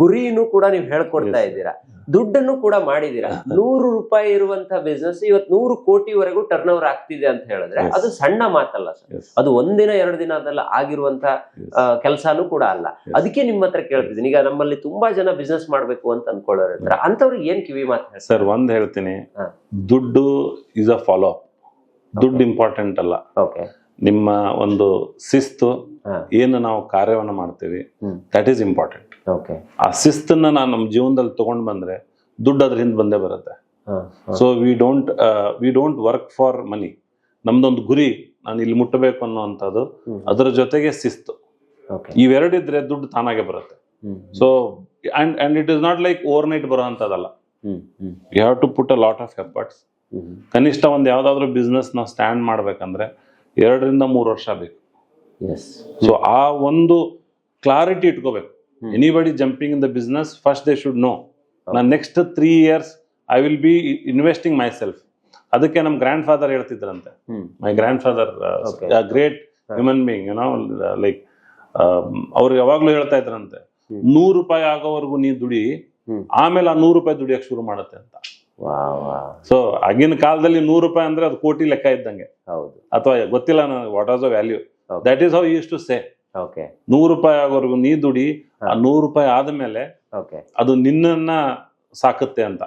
ಗುರಿನೂ ಕೂಡ ನೀವು ಹೇಳ್ಕೊಡ್ತಾ. ಇದ್ದೀರಾ? ದುಡ್ಡನ್ನು ಕೂಡ ಮಾಡಿದೀರಾ ನೂರು ರೂಪಾಯಿ ಇರುವಂತ ಬಿಸ್ನೆಸ್ ಇವತ್ ನೂರು ಕೋಟಿವರೆಗೂ ಟರ್ನ್ ಓವರ್ ಆಗ್ತಿದೆ ಅಂತ ಹೇಳಿದ್ರೆ ಅದು ಸಣ್ಣ ಮಾತಲ್ಲ ಸರ್. ಅದು ಒಂದಿನ ಎರಡು ದಿನದಲ್ಲ ಆಗಿರುವಂತ ಆಗಿರುವಂತಹ ಕೆಲಸನೂ ಕೂಡ ಅಲ್ಲ. ಅದಕ್ಕೆ ನಿಮ್ಮ ಹತ್ರ ಕೇಳ್ತಿದ್ದೀನಿ. ಈಗ ನಮ್ಮಲ್ಲಿ ತುಂಬಾ ಜನ ಬಿಸ್ನೆಸ್ ಮಾಡ್ಬೇಕು ಅಂತ ಅನ್ಕೊಳ್ಳೋರು ಇರ್ತಾರೆ ಅಂತವ್ರಿಗೆ ಏನ್ ಕಿವಿ ಮಾತು ಸರ್ ಒಂದ್ ಹೇಳ್ತೀನಿ. ದುಡ್ಡು ಇಸ್ ಅ ಫಾಲೋ ದುಡ್ಡು ಇಂಪಾರ್ಟೆಂಟ್ ಅಲ್ಲ. ಓಕೆ ನಿಮ್ಮ ಒಂದು ಶಿಸ್ತು. ಏನು ನಾವು ಕಾರ್ಯವನ್ನು ಮಾಡ್ತೀವಿ. ದಟ್ ಈಸ್ ಇಂಪಾರ್ಟೆಂಟ್ ಓಕೆ ಆ ಶಿಸ್ತನ್ನ ನಾನು ನಮ್ಮ ಜೀವನದಲ್ಲಿ ತಗೊಂಡ್ ಬಂದ್ರೆ ದುಡ್ಡು ಅದ್ರ ಹಿಂದೆ ಬಂದೇ ಬರುತ್ತೆ. So we don't we don't work for money ನಮ್ದೊಂದು ಗುರಿ ನಾನು ಇಲ್ಲಿ ಮುಟ್ಟಬೇಕು ಅನ್ನೋವಂಥದ್ದು. ಅದರ ಜೊತೆಗೆ ಶಿಸ್ತು. ಇವೆರಡಿದ್ರೆ ದುಡ್ಡು ತಾನಾಗೆ ಬರುತ್ತೆ. So and and it is not like overnight ಬರೋ ಅಂತದಲ್ಲ you have to put a lot of efforts ಕನಿಷ್ಠ ಒಂದು ಯಾವ್ದಾದ್ರು ಬಿಸ್ನೆಸ್ ನಾವು ಸ್ಟ್ಯಾಂಡ್ ಮಾಡ್ಬೇಕಂದ್ರೆ ಎರಡರಿಂದ ಮೂರು ವರ್ಷ ಬೇಕು. ಸೊ ಆ ಒಂದು ಕ್ಲಾರಿಟಿ ಇಟ್ಕೋಬೇಕು. Anybody jumping in the business first they should know ನಾನು next three years I will be investing myself ಅದಕ್ಕೆ ನಮ್ಮ grandfather ಹೇಳ್ತಿದ್ರಂತೆ my grandfather. Great human being you know like ಅವ್ರು ಯಾವಾಗ್ಲೂ ಹೇಳ್ತಾ ಇದ್ರಂತೆ. ನೂರು ರೂಪಾಯಿ ಆಗೋವರೆಗೂ ನೀ ದುಡಿ ಆಮೇಲೆ ಆ ನೂರು ರೂಪಾಯಿ ದುಡಿಯಕ್ಕೆ ಶುರು ಮಾಡುತ್ತೆ ಅಂತ. ಸೊ ಆಗಿನ ಕಾಲದಲ್ಲಿ ನೂರು ರೂಪಾಯಿ ಅಂದ್ರೆ ಅದು ಕೋಟಿ ಲೆಕ್ಕ ಇದ್ದಂಗೆ. ಹೌದು. ಅಥವಾ ಗೊತ್ತಿಲ್ಲ ನನಗೆ what as the value. That is how used to say okay ನೂರು ರೂಪಾಯಿ ಆಗೋವರೆಗೂ ನೀ ದುಡಿ ಆ ನೂರು ರೂಪಾಯಿ ಆದ್ಮೇಲೆ ಓಕೆ ಅದು ನಿನ್ನನ್ನ ಸಾಕುತ್ತೆ ಅಂತ.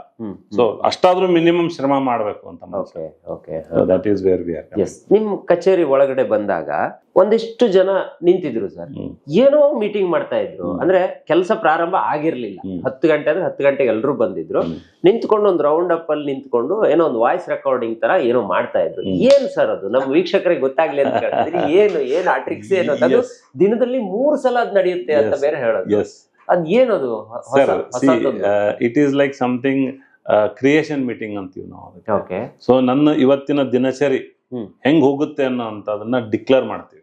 ಸೊ ಅಷ್ಟಾದ್ರೂ ಮಿನಿಮಮ್ ಶ್ರಮ ಮಾಡಬೇಕು ಅಂತ okay okay that is where we are yes ನಿಮ್ ಕಚೇರಿ ಒಳಗಡೆ ಬಂದಾಗ ಒಂದಿಷ್ಟು ಜನ ನಿಂತಿದ್ರು ಸರ್. ಏನೋ ಮೀಟಿಂಗ್ ಮಾಡ್ತಾ ಇದ್ರು. ಅಂದ್ರೆ ಕೆಲಸ ಪ್ರಾರಂಭ ಆಗಿರ್ಲಿಲ್ಲ. ಹತ್ತು ಗಂಟೆ ಅಂದ್ರೆ ಹತ್ತು ಗಂಟೆಗೆ ಎಲ್ಲರೂ ಬಂದಿದ್ರು. ನಿಂತ್ಕೊಂಡು ಒಂದು ರೌಂಡ್ ಅಪ್ ಅಲ್ಲಿ ನಿಂತ್ಕೊಂಡು ಏನೋ ಒಂದು ವಾಯ್ಸ್ ರೆಕಾರ್ಡಿಂಗ್ ತರ ಏನೋ ಮಾಡ್ತಾ ಇದ್ರು. ಏನ್ ಸರ್ ಅದು? ನಮ್ಮ ವೀಕ್ಷಕರಿಗೆ ಗೊತ್ತಾಗ್ಲಿ ಅಂತ ಕೇಳ್ತಿದ್ರಿ. ಏನು ಏನು ಆ ಟ್ರಿಕ್ಸ್ ಏನು ಅಂತ. ಅದು ದಿನದಲ್ಲಿ ಮೂರು ಸಲ ಅದ್ ನಡೆಯುತ್ತೆ ಅಂತ ಬೇರೆ ಹೇಳೋದು. ಅದ್ ಏನದು it is like something creation meeting ಅಂತೀವಿ ನಾವು ಅದಕ್ಕೆ. ಸೊ ನನ್ನ ಇವತ್ತಿನ ದಿನಚರಿ. ಹೆಂಗ್ ಹೋಗುತ್ತೆ ಅನ್ನೋ ಅಂತ ಅದನ್ನ ಡಿಕ್ಲೇರ್ ಮಾಡ್ತೀವಿ.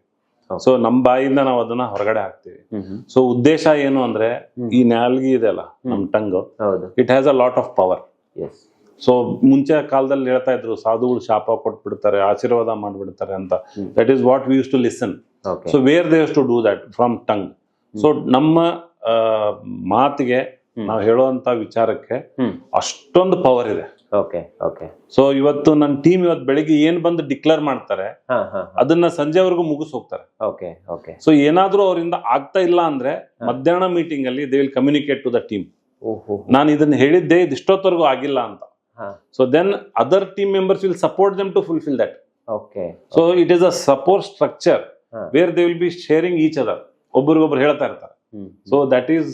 ಸೊ ನಮ್ ಬಾಯಿಂದ ನಾವು ಅದನ್ನ ಹೊರಗಡೆ ಹಾಕ್ತಿವಿ. ಸೊ ಉದ್ದೇಶ ಏನು ಅಂದ್ರೆ. ಈ ನಾಲ್ಗಿ ಇದೆಲ್ಲ ನಮ್ tongue it has a lot of power so ಮುಂಚೆ ಕಾಲದಲ್ಲಿ ಹೇಳ್ತಾ ಇದ್ರು ಸಾಧುಗಳು ಶಾಪ ಕೊಟ್ಬಿಡ್ತಾರೆ ಆಶೀರ್ವಾದ ಮಾಡ್ಬಿಡ್ತಾರೆ ಅಂತ. That is what we used to listen so where they to do that from tongue so ನಮ್ಮ ಮಾತಿಗೆ. ನಾವು ಹೇಳುವಂತ ವಿಚಾರಕ್ಕೆ ಅಷ್ಟೊಂದು ಪವರ್ ಇದೆ. Okay okay. ಸೊ ಇವತ್ತು ನನ್ನ ಟೀಮ್ ಇವತ್ತು ಬೆಳಿಗ್ಗೆ ಏನ್ ಬಂದು ಡಿಕ್ಲೇರ್ ಮಾಡ್ತಾರೆ ಅದನ್ನ ಸಂಜೆವರೆಗೂ ಮುಗಿಸ್ ಹೋಗ್ತಾರೆ. Okay okay. ಸೊ ಏನಾದ್ರೂ ಅವರಿಂದ ಆಗ್ತಾ ಇಲ್ಲ ಅಂದ್ರೆ ಮಧ್ಯಾಹ್ನ ಮೀಟಿಂಗ್ ಅಲ್ಲಿ they will communicate to the team ನಾನು ಇದನ್ನ ಹೇಳಿದ್ದೆ ಇದಿಷ್ಟೊತ್ತವರೆಗೂ ಆಗಿಲ್ಲ ಅಂತ. So then other team members will support them to fulfil that okay so it is a support structure. Where they will be sharing each other ಒಬ್ಬರಿಗೊಬ್ರು ಹೇಳ್ತಾ ಇರ್ತಾರೆ. So that is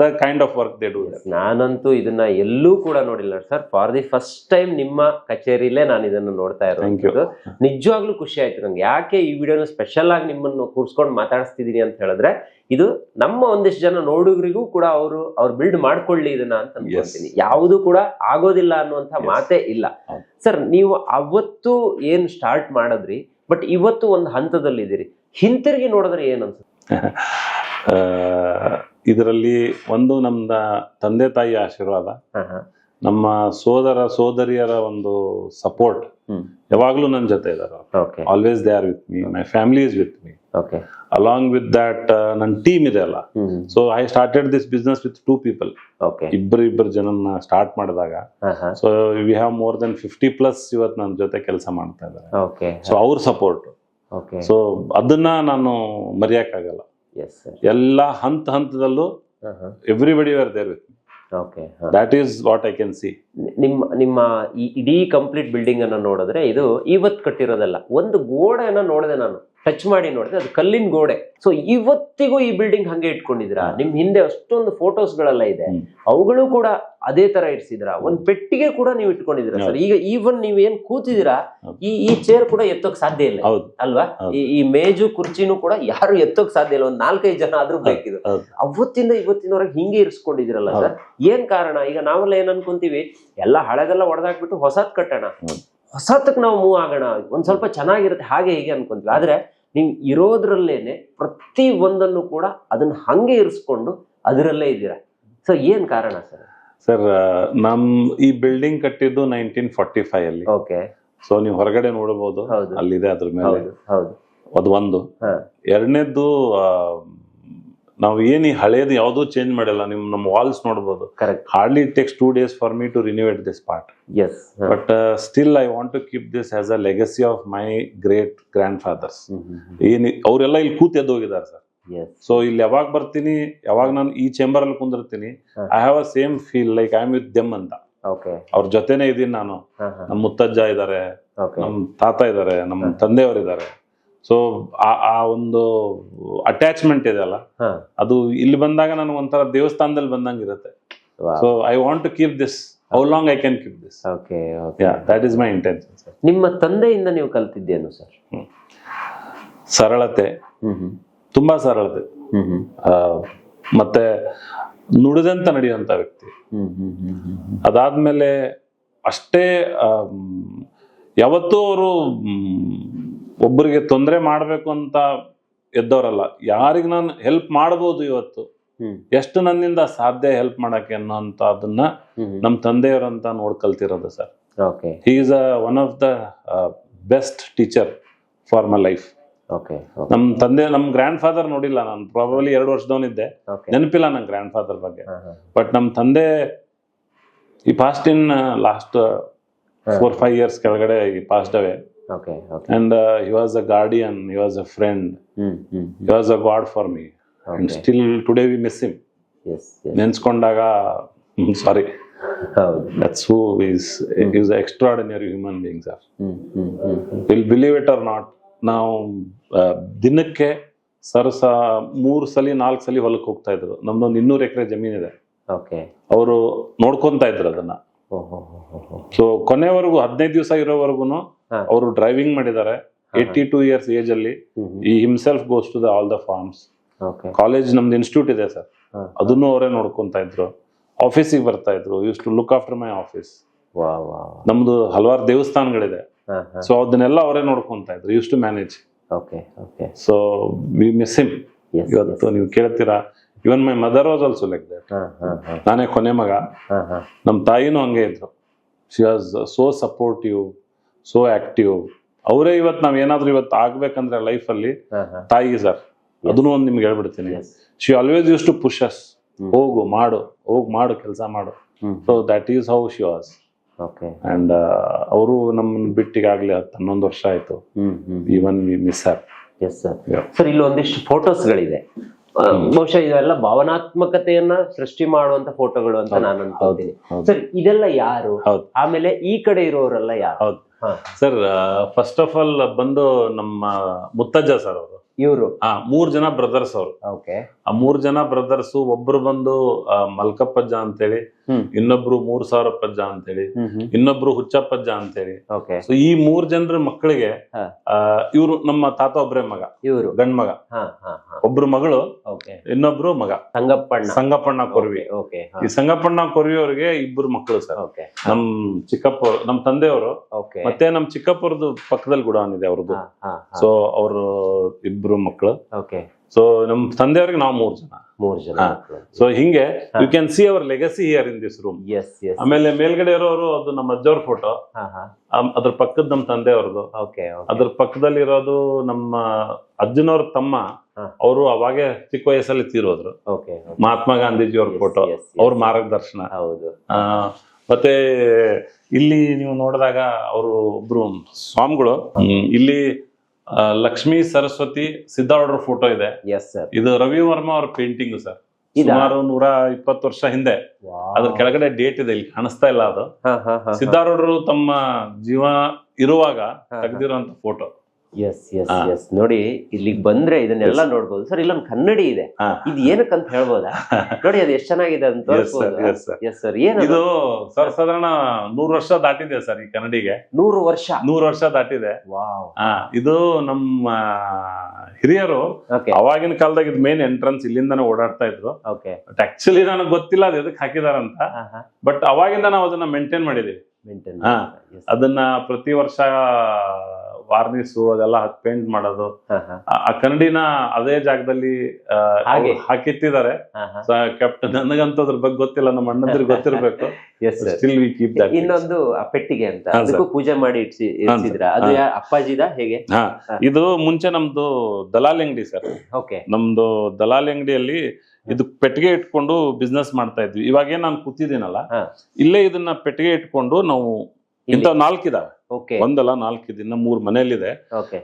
the kind of work they do ನಾನಂತೂ ಇದನ್ನ ಎಲ್ಲೂ ಕೂಡ ನೋಡಿಲ್ಲ sir. For the first time ನಿಮ್ಮ ಕಚೇರಿಲೇ ನಾನು ಇದನ್ನು ನೋಡ್ತಾ. ಇರೋದು. ನಿಜವಾಗ್ಲೂ ಖುಷಿ ಆಯ್ತು ನಂಗೆ. ಯಾಕೆ ಈ ವಿಡಿಯೋನ ಸ್ಪೆಷಲ್ ಆಗಿ ನಿಮ್ಮನ್ನು ಕೂರ್ಸ್ಕೊಂಡು ಮಾತಾಡಿಸ್ತಿದೀನಿ ಅಂತ ಹೇಳಿದ್ರೆ ಇದು ನಮ್ಮ ಒಂದಿಷ್ಟು ಜನ ನೋಡುಗರಿಗೂ ಕೂಡ ಅವರು ಅವ್ರು ಬಿಲ್ಡ್ ಮಾಡ್ಕೊಳ್ಳಿ ಇದನ್ನ ಅಂತ ಅನ್ಕೊಳ್ತೀನಿ ಯಾವುದು ಕೂಡ ಆಗೋದಿಲ್ಲ ಅನ್ನುವಂತ. ಮಾತೇ ಇಲ್ಲ. ಸರ್ ನೀವು ಅವತ್ತು ಏನ್ ಸ್ಟಾರ್ಟ್ ಮಾಡಿದ್ರಿ ಬಟ್ ಇವತ್ತು ಒಂದು ಹಂತದಲ್ಲಿ ಇದೀರಿ ಹಿಂತಿರುಗಿ ನೋಡಿದ್ರೆ ಏನ್ ಅನ್ಸುತ್ತೆ? ಇದರಲ್ಲಿ ಒಂದು ನಮ್ದ ತಂದೆ ತಾಯಿ ಆಶೀರ್ವಾದ. ನಮ್ಮ ಸೋದರ ಸೋದರಿಯರ ಒಂದು ಸಪೋರ್ಟ್ ಯಾವಾಗ್ಲೂ ನನ್ನ ಜೊತೆ ಇದಾರೆ always they are with me my family is with me okay along with that ನನ್ನ ಟೀಮ್ ಇದೆ ಅಲ್ಲ. So I started this business with two people okay ಇಬ್ಬರು ಇಬ್ಬರು ಜನನ್ನ ಸ್ಟಾರ್ಟ್ ಮಾಡಿದಾಗ. So we have more than fifty plus ಇವತ್ತು ನನ್ನ ಜೊತೆ ಕೆಲಸ ಮಾಡ್ತಾ ಇದ್ದಾರೆ ಸೊ ಅವ್ರ ಸಪೋರ್ಟ್ ಸೊ ಅದನ್ನ ನಾನು ಮರೆಯಕ್ಕಾಗಲ್ಲ. ಎಲ್ಲ ಹಂತ ಹಂತದಲ್ಲೂ everybody are there with okay that is what I can see ನಿಮ್ಮ ನಿಮ್ಮ ಈ ಇಡೀ ಕಂಪ್ಲೀಟ್ ಬಿಲ್ಡಿಂಗ್ ಅನ್ನ ನೋಡಿದ್ರೆ ಇದು ಇವತ್ತು ಕಟ್ಟಿರೋದಲ್ಲ. ಒಂದು ಗೋಡೆಯನ್ನ ನೋಡಿದೆ ನಾನು. ಟಚ್ ಮಾಡಿ ನೋಡಿದ್ರೆ ಅದು ಕಲ್ಲಿನ ಗೋಡೆ. ಸೊ ಇವತ್ತಿಗೂ ಈ ಬಿಲ್ಡಿಂಗ್ ಹಂಗೆ ಇಟ್ಕೊಂಡಿದ್ರ ನಿಮ್ ಹಿಂದೆ ಅಷ್ಟೊಂದು ಫೋಟೋಸ್ ಗಳೆಲ್ಲ ಇದೆ. ಅವುಗಳು ಕೂಡ ಅದೇ ತರ ಇಡ್ಸಿದ್ರ ಒಂದ್ ಪೆಟ್ಟಿಗೆ ಕೂಡ ನೀವು ಇಟ್ಕೊಂಡಿದ್ದೀರಾ ಸರ್? ಈಗ ಈವನ್ ನೀವ್ ಏನ್ ಕೂತಿದ್ದೀರಾ ಈ ಈ ಚೇರ್ ಕೂಡ ಎತ್ತೋಕ್ ಸಾಧ್ಯ ಇಲ್ಲ. ಅಲ್ವಾ? ಈ ಮೇಜು ಕುರ್ಚಿನೂ ಕೂಡ ಯಾರು ಎತ್ತೋಕ್ ಸಾಧ್ಯ ಇಲ್ಲ. ಒಂದ್ ನಾಲ್ಕೈದು ಜನ ಆದ್ರೂ ಬೇಕಿದ್ರು ಅವತ್ತಿಂದ ಇವತ್ತಿನವರೆಗೆ ಹಿಂಗೆ ಇರಿಸ್ಕೊಂಡಿದಿರಲ್ಲ. ಸರ್? ಏನ್ ಕಾರಣ? ಈಗ ನಾವೆಲ್ಲ ಏನ್ ಅನ್ಕೊಂತೀವಿ? ಎಲ್ಲ ಹಳೆದೆಲ್ಲ ಹೊಡೆದಾಕ್ಬಿಟ್ಟು ಹೊಸತ್ ಕಟ್ಟೋಣ. ಹೊಸತಕ್ ನಾವು ಮೂವ್ ಆಗೋಣ. ಒಂದ್ ಸ್ವಲ್ಪ ಚೆನ್ನಾಗಿರುತ್ತೆ. ಹಾಗೆ ಹೀಗೆ ಅನ್ಕೊಂತೀವಿ. ಆದ್ರೆ ನೀವು ಇರೋದ್ರಲ್ಲೇನೆ ಪ್ರತಿ ಒಂದನ್ನು ಕೂಡ ಅದನ್ನ ಹಂಗೆ ಇರಿಸ್ಕೊಂಡು ಅದರಲ್ಲೇ ಇದ್ದೀರಾ? ಸೊ ಏನ್ ಕಾರಣ ಸರ್? ಸರ್ ನಮ್ ಈ ಬಿಲ್ಡಿಂಗ್ ಕಟ್ಟಿದ್ದು ನೈನ್ಟೀನ್ ಫಾರ್ಟಿ ಫೈವ್ ಅಲ್ಲಿ. ಓಕೆ. ಸೊ ನೀವು ಹೊರಗಡೆ ನೋಡಬಹುದು. ಹೌದು. ಅಲ್ಲಿದೆ ಅದ್ರ ಮೇಲೆ. ಅದು ಒಂದು. ಎರಡನೇದ್ದು ನಾವು ಏನಿ ಈ ಹಳೇದು ಯಾವುದೂ ಚೇಂಜ್ ಮಾಡಿಲ್ಲ. ನಿಮ್ ನಮ್ಮ ವಾಲ್ಸ್ ನೋಡ್ಬೋದು. Correct hardly it takes two days for me to renovate this part yes but still I want to keep this as a legacy of my great grandfathers ಏನು ಅವರೆಲ್ಲ ಇಲ್ಲಿ ಕೂತ್ ಎದ್ದು ಹೋಗಿದ್ದಾರೆ ಸರ್ ಸೊ ಇಲ್ಲಿ ಯಾವಾಗ ಬರ್ತೀನಿ ಯಾವಾಗ ನಾನು ಈ ಚೇಂಬರ್ ಅಲ್ಲಿ ಕುಂದಿರ್ತೀನಿ I have a same feel like I am with them ಅಂತ. ಅವ್ರ ಜೊತೆನೆ ಇದೀನಿ ನಾನು. ನಮ್ಮ ಮುತ್ತಜ್ಜ ಇದ್ದಾರೆ ನಮ್ಮ ತಾತ ಇದ್ದಾರೆ ನಮ್ಮ ತಂದೆಯವರು ಇದ್ದಾರೆ ಸೊ ಆ ಒಂದು ಅಟ್ಯಾಚ್ಮೆಂಟ್ ಇದೆ ಅಲ್ಲ? ಹಾ. ಅದು ಇಲ್ಲಿ ಬಂದಾಗ ನನಗೆ ಒಂಥರ ದೇವಸ್ಥಾನದಲ್ಲಿ ಬಂದಂಗೆ ಇರುತ್ತೆ. So I want to keep this how long I can keep this okay okay that is my intention sir ನಿಮ್ಮ ತಂದೆಯಿಂದ ನೀವು ಕಲ್ತಿದ್ದೇನು ಸರ್ ಸರಳತೆ. ತುಂಬಾ ಸರಳತೆ. ಮತ್ತೆ ನುಡಿದಂತ ನಡೆಯುವಂತ ವ್ಯಕ್ತಿ. ಅದಾದ್ಮೇಲೆ ಅಷ್ಟೇ ಯಾವತ್ತೂ ಅವರು ಒಬ್ಬರಿಗೆ ತೊಂದರೆ ಮಾಡಬೇಕು ಅಂತ ಎದ್ದವರಲ್ಲ ಯಾರಿಗೆ ನಾನು ಹೆಲ್ಪ್ ಮಾಡ್ಬೋದು ಇವತ್ತು? ಎಷ್ಟು ನನ್ನಿಂದ ಸಾಧ್ಯ ಹೆಲ್ಪ್ ಮಾಡಕ್ಕೆ ಅಂತ ಅದನ್ನ ನಮ್ಮ ತಂದೆಯವರಂತ ನೋಡ್ಕಲ್ತಿರೋದು sir. Okay he is a one of the best teacher for my life okay ನಮ್ಮ ತಂದೆ ನಮ್ಮ ಗ್ರ್ಯಾಂಡ್ ಫಾದರ್ ನೋಡಿಲ್ಲ ನಾನು ಪ್ರಾಬಲಿ ಎರಡು ವರ್ಷದವನಿದ್ದೆ. ನೆನಪಿಲ್ಲ ನನ್ನ ಗ್ರ್ಯಾಂಡ್ ಫಾದರ್ ಬಗ್ಗೆ ಬಟ್ ನಮ್ಮ ತಂದೆ ಈ passed in last four five years ಕೆಳಗಡೆ ಈ passed away okay okay and he was a guardian he was a friend hmm hmm he was a god for me and Okay. Still today we miss him yes ನೆನ್ಸ್ಕೊಂಡಾಗ sorry that's who is is extraordinary human being sir will believe it or not ನಾವು ದಿನಕ್ಕೆ ಸರ್ಸ ಮೂರು ಸಲ ನಾಲ್ಕು ಸಲ ಹೊಲಕ್ಕೆ ಹೋಗ್ತಾ ಇದ್ರು. ನಮ್ದೊಂದು ಇನ್ನೂರು ಎಕರೆ ಜಮೀನಿದೆ ಅವರು ನೋಡ್ಕೊಂತಾ ಇದ್ರು ಅದನ್ನ. ಸೊ ಕೊನೆವರೆಗೂ ಹದಿನೈದು ದಿವಸ ಇರೋವರೆಗೂ. ಅವರು ಡ್ರೈವಿಂಗ್ ಮಾಡಿದ್ದಾರೆ. ಏಯ್ಟಿ ಟೂ ಇಯರ್ಸ್ ಏಜ್ ಅಲ್ಲಿ ಈ himself goes to the all the farms okay college ನಮ್ದು ಇನ್ಸ್ಟಿಟ್ಯೂಟ್ ಇದೆ ಸರ್. ಅದನ್ನು ಅವರೇ ನೋಡ್ಕೊಂತ ಇದ್ರು. ಆಫೀಸಿಗೆ ಬರ್ತಾ ಇದ್ರು. Used to look after my office ನಮ್ದು ಹಲವಾರು ದೇವಸ್ಥಾನಗಳಿದೆ. ಸೊ ಅದನ್ನೆಲ್ಲ ಅವರೇ ನೋಡ್ಕೊಂತ ಇದ್ರು. Used to manage okay okay so we miss him ಇವತ್ತು ನೀವು ಕೇಳ್ತೀರಾ? Even my mother was also like that ನಾನೇ ಕೊನೆ ಮಗ. ನಮ್ಮ ತಾಯಿನೂ ಹಂಗೆ ಇದ್ರು. She was so supportive so active ಅವರೇ ಇವತ್ತು ನಾವ್ ಏನಾದ್ರೂ ಇವತ್ತು ಆಗ್ಬೇಕಂದ್ರೆ ಲೈಫಲ್ಲಿ ಅಲ್ಲಿ ತಾಯಿ ಸರ್ ಅದನ್ನು ಒಂದು ನಿಮ್ಗೆ ಹೇಳ್ಬಿಡ್ತೀನಿ. She always used to push us hmm. ಹೋಗು ಮಾಡು ಹೋಗ್ ಮಾಡು ಕೆಲಸ ಮಾಡು. So that is how she was and ಅವರು ನಮ್ಮನ್ನ ಬಿಟ್ಟಿಗಾಗ್ಲಿ ಹತ್ತು ಹನ್ನೊಂದು ವರ್ಷ ಆಯ್ತು. Even we miss sir yes sir sir ಇಲ್ಲಿ ಒಂದಿಷ್ಟು ಫೋಟೋಸ್ಗಳಿದೆ ಬಹುಶಃ ಇದೆಲ್ಲ ಭಾವನಾತ್ಮಕತೆಯನ್ನ ಸೃಷ್ಟಿ ಮಾಡುವಂತ ಫೋಟೋಗಳು ಅಂತ ನಾನು ಅನ್ಕೋತೀನಿ. ಸರ್ ಇದೆಲ್ಲ ಯಾರು? ಆಮೇಲೆ ಈ ಕಡೆ ಇರೋರೆಲ್ಲ ಯಾರು? ಹೌದು. ಸರ್ ಫಸ್ಟ್ ಆಫ್ ಆಲ್ ಬಂದು ನಮ್ಮ ಮುತ್ತಜ್ಜ ಸರ್ ಅವರು. ಇವರು? ಆ ಮೂರ್ ಜನ ಬ್ರದರ್ಸ್ ಅವರು. ಓಕೆ. ಆ ಮೂರ್ ಜನ ಬ್ರದರ್ಸ್ ಒಬ್ರು ಬಂದು ಮಲ್ಕಪ್ಪಜ್ಜ ಅಂತೇಳಿ ಹೇಳಿ ಇನ್ನೊಬ್ರು ಮೂರ್ ಸಾವಿರಪ್ಪಜ್ಜ ಅಂತೇಳಿ ಅಂತ ಹೇಳಿ ಇನ್ನೊಬ್ರು ಹುಚ್ಚಪ್ಪಜ್ಜ ಅಂತೇಳಿ. ಓಕೆ. ಸೊ ಈ ಮೂರ್ ಜನರ ಮಕ್ಕಳಿಗೆ. ಇವರು ನಮ್ಮ ತಾತ ಒಬ್ರೇ ಮಗ ಇವರು? ಗಂಡ್ ಮಗ ಹಾ ಹಾ ಹಾ. ಒಬ್ರು ಮಗಳು ಇನ್ನೊಬ್ರು ಮಗ. ಸಂಗಪ್ಪಣ್ಣ. ಸಂಗಪ್ಪಣ್ಣ ಕೊರ್ವಿ. ಓಕೆ ಈ ಸಂಗಪ್ಪಣ್ಣ ಕೊರ್ವಿಯವ್ರಿಗೆ ಇಬ್ರು ಮಕ್ಕಳು ಸರ್. ನಮ್ ಚಿಕ್ಕಪ್ಪ ನಮ್ ತಂದೆಯವರು ಮತ್ತೆ ನಮ್ ಚಿಕ್ಕಪ್ಪರದು ಪಕ್ಕದಲ್ಲಿ ಗುಡಾನ್ ಇದೆ ಅವ್ರದ್ದು. ಸೊ ಅವರು ಇಬ್ರು ಮಕ್ಕಳು ಸೊ ನಮ್ ತಂದೆಯವ್ರಿಗೆ ನಾವು ಮೂರ್ ಜನ. ಮೂರ್ ಜನ. ಸೊ ಹಿಂಗೆ you can see our legacy here in this room yes yes ಆಮೇಲೆ ಮೇಲ್ಗಡೆ ಇರೋರು ಅದು ನಮ್ಮ ಅಜ್ಜವ್ರ ಫೋಟೋ ಅದ್ರ ಪಕ್ಕದ ನಮ್ ತಂದೆಯವ್ರದ್ದು. ಓಕೆ ಅದ್ರ ಪಕ್ಕದಲ್ಲಿ ಇರೋದು ನಮ್ಮ ಅಜ್ಜನವ್ರ ತಮ್ಮ. ಅವರು ಅವಾಗೆ ಚಿಕ್ಕ ವಯಸ್ಸಲ್ಲಿ ತೀರೋದ್ರು. ಮಹಾತ್ಮ ಗಾಂಧೀಜಿ ಅವ್ರ ಫೋಟೋ. ಅವ್ರ ಮಾರ್ಗದರ್ಶನ. ಹೌದು. ಮತ್ತೆ ಇಲ್ಲಿ ನೀವು ನೋಡಿದಾಗ ಅವರು ಒಬ್ರು ಸ್ವಾಮಿಗಳು. ಇಲ್ಲಿ ಲಕ್ಷ್ಮಿ ಸರಸ್ವತಿ ಸಿದ್ದಾರ್ಡ್ರ ಫೋಟೋ ಇದೆ. ಇದು ರವಿ ವರ್ಮಾ ಅವ್ರ ಪೇಂಟಿಂಗ್ ಸರ್? ಸುಮಾರು ನೂರ ಇಪ್ಪತ್ತು ವರ್ಷ ಹಿಂದೆ. ಅದ್ರ ಕೆಳಗಡೆ ಡೇಟ್ ಇದೆ ಇಲ್ಲಿ ಕಾಣಿಸ್ತಾ ಇಲ್ಲ ಅದು. ಸಿದ್ದಾರೂಢರು ತಮ್ಮ ಜೀವ ಇರುವಾಗ ತೆಗೆದಿರುವಂತ ಫೋಟೋ ಎಸ್ ಎಸ್. ಎಸ್ ನೋಡಿ ಇಲ್ಲಿಗೆ ಬಂದ್ರೆ ಇದನ್ನೆಲ್ಲ ನೋಡ್ಬೋದು. ಸರ್ ಇಲ್ಲೊಂದು ಕನ್ನಡಿ ಇದೆ. ಇದು ಏನಕ್ಕಂತ ಹೇಳ್ಬೋದಾ? ನೋಡಿ ಅದು ಎಷ್ಟು ಚೆನ್ನಾಗಿದೆ ಅಂತ. ಎಸ್ ಸರ್ ಏನು ಇದು ಸರ್ ಸಾಧಾರಣ ನೂರು ವರ್ಷ ದಾಟಿದೆ ಸರ್ ಈ ಕನ್ನಡಿಗೆ. ನೂರು ವರ್ಷ. ನೂರು ವರ್ಷ ದಾಟಿದೆ. ಇದು ನಮ್ಮ ಹಿರಿಯರು ಅವಾಗಿನ ಕಾಲದಾಗ ಇದು ಮೇನ್ ಎಂಟ್ರೆನ್ಸ್ ಇಲ್ಲಿಂದಾನೆ ಓಡಾಡ್ತಾ ಇದ್ರು. ಬಟ್ ಆಕ್ಚುಲಿ ನನಗೆ ಗೊತ್ತಿಲ್ಲ ಅದು ಎದಕ್ಕೆ ಹಾಕಿದಾರಂತ. ಬಟ್ ಅವಾಗಿಂದ ನಾವು ಅದನ್ನ ಮೇಂಟೈನ್ ಮಾಡಿದೀವಿ. ಮೇಂಟೈನ್ ಹಾ. ಅದನ್ನ ಪ್ರತಿ ವರ್ಷ ವಾರ್ನಿಸು ಅದೆಲ್ಲ ಪೇಂಟ್ ಮಾಡೋದು. ಆ- ಕನ್ನಡಿನ ಅದೇ ಜಾಗದಲ್ಲಿ. ಹಾಕಿಟ್ಟಿದ್ದಾರೆ. ಕ್ಯಾಪ್ಟನ್ ನನಗಂತೂ ಅದ್ರ ಬಗ್ಗೆ ಗೊತ್ತಿಲ್ಲ ನಮ್ಮ ಅಣ್ಣಂದ್ರಿಗೆ ಗೊತ್ತಿರ್ಬೇಕು. ಸ್ಟಿಲ್ ವಿ ಕೀಪ್ ದಟ್ ಇನ್ನೊಂದು ಪೆಟ್ಟಿಗೆ ಅಂತ. ಅದಕ್ಕೂ ಪೂಜೆ ಮಾಡಿ ಇಟ್ಸಿ ಅದು ಅಪ್ಪಾಜಿದ? ಹೇಗೆ? ಇದು ಮುಂಚೆ ನಮ್ದು ದಲಾಲಿ ಅಂಗಡಿ ಸರ್ ಓಕೆ. ನಮ್ದು ದಲಾಲಿ ಅಂಗಡಿಯಲ್ಲಿ ಇದು ಪೆಟ್ಟಿಗೆ ಇಟ್ಕೊಂಡು ಬಿಸ್ನೆಸ್ ಮಾಡ್ತಾ ಇದ್ವಿ. ಇವಾಗ ಏನ್ ನಾನು ಕೂತಿದ್ದೀನಲ್ಲ ಇಲ್ಲೇ ಇದನ್ನ ಪೆಟ್ಟಿಗೆ ಇಟ್ಕೊಂಡು ನಾವು ಇಂಥ ನಾಲ್ಕಿದಾವೆ ಒಂದಲ್ಲ ನಾಲ್ಕು ಇನ್ನ ಮೂರ್ ಮನೆಯಲ್ಲಿದೆ.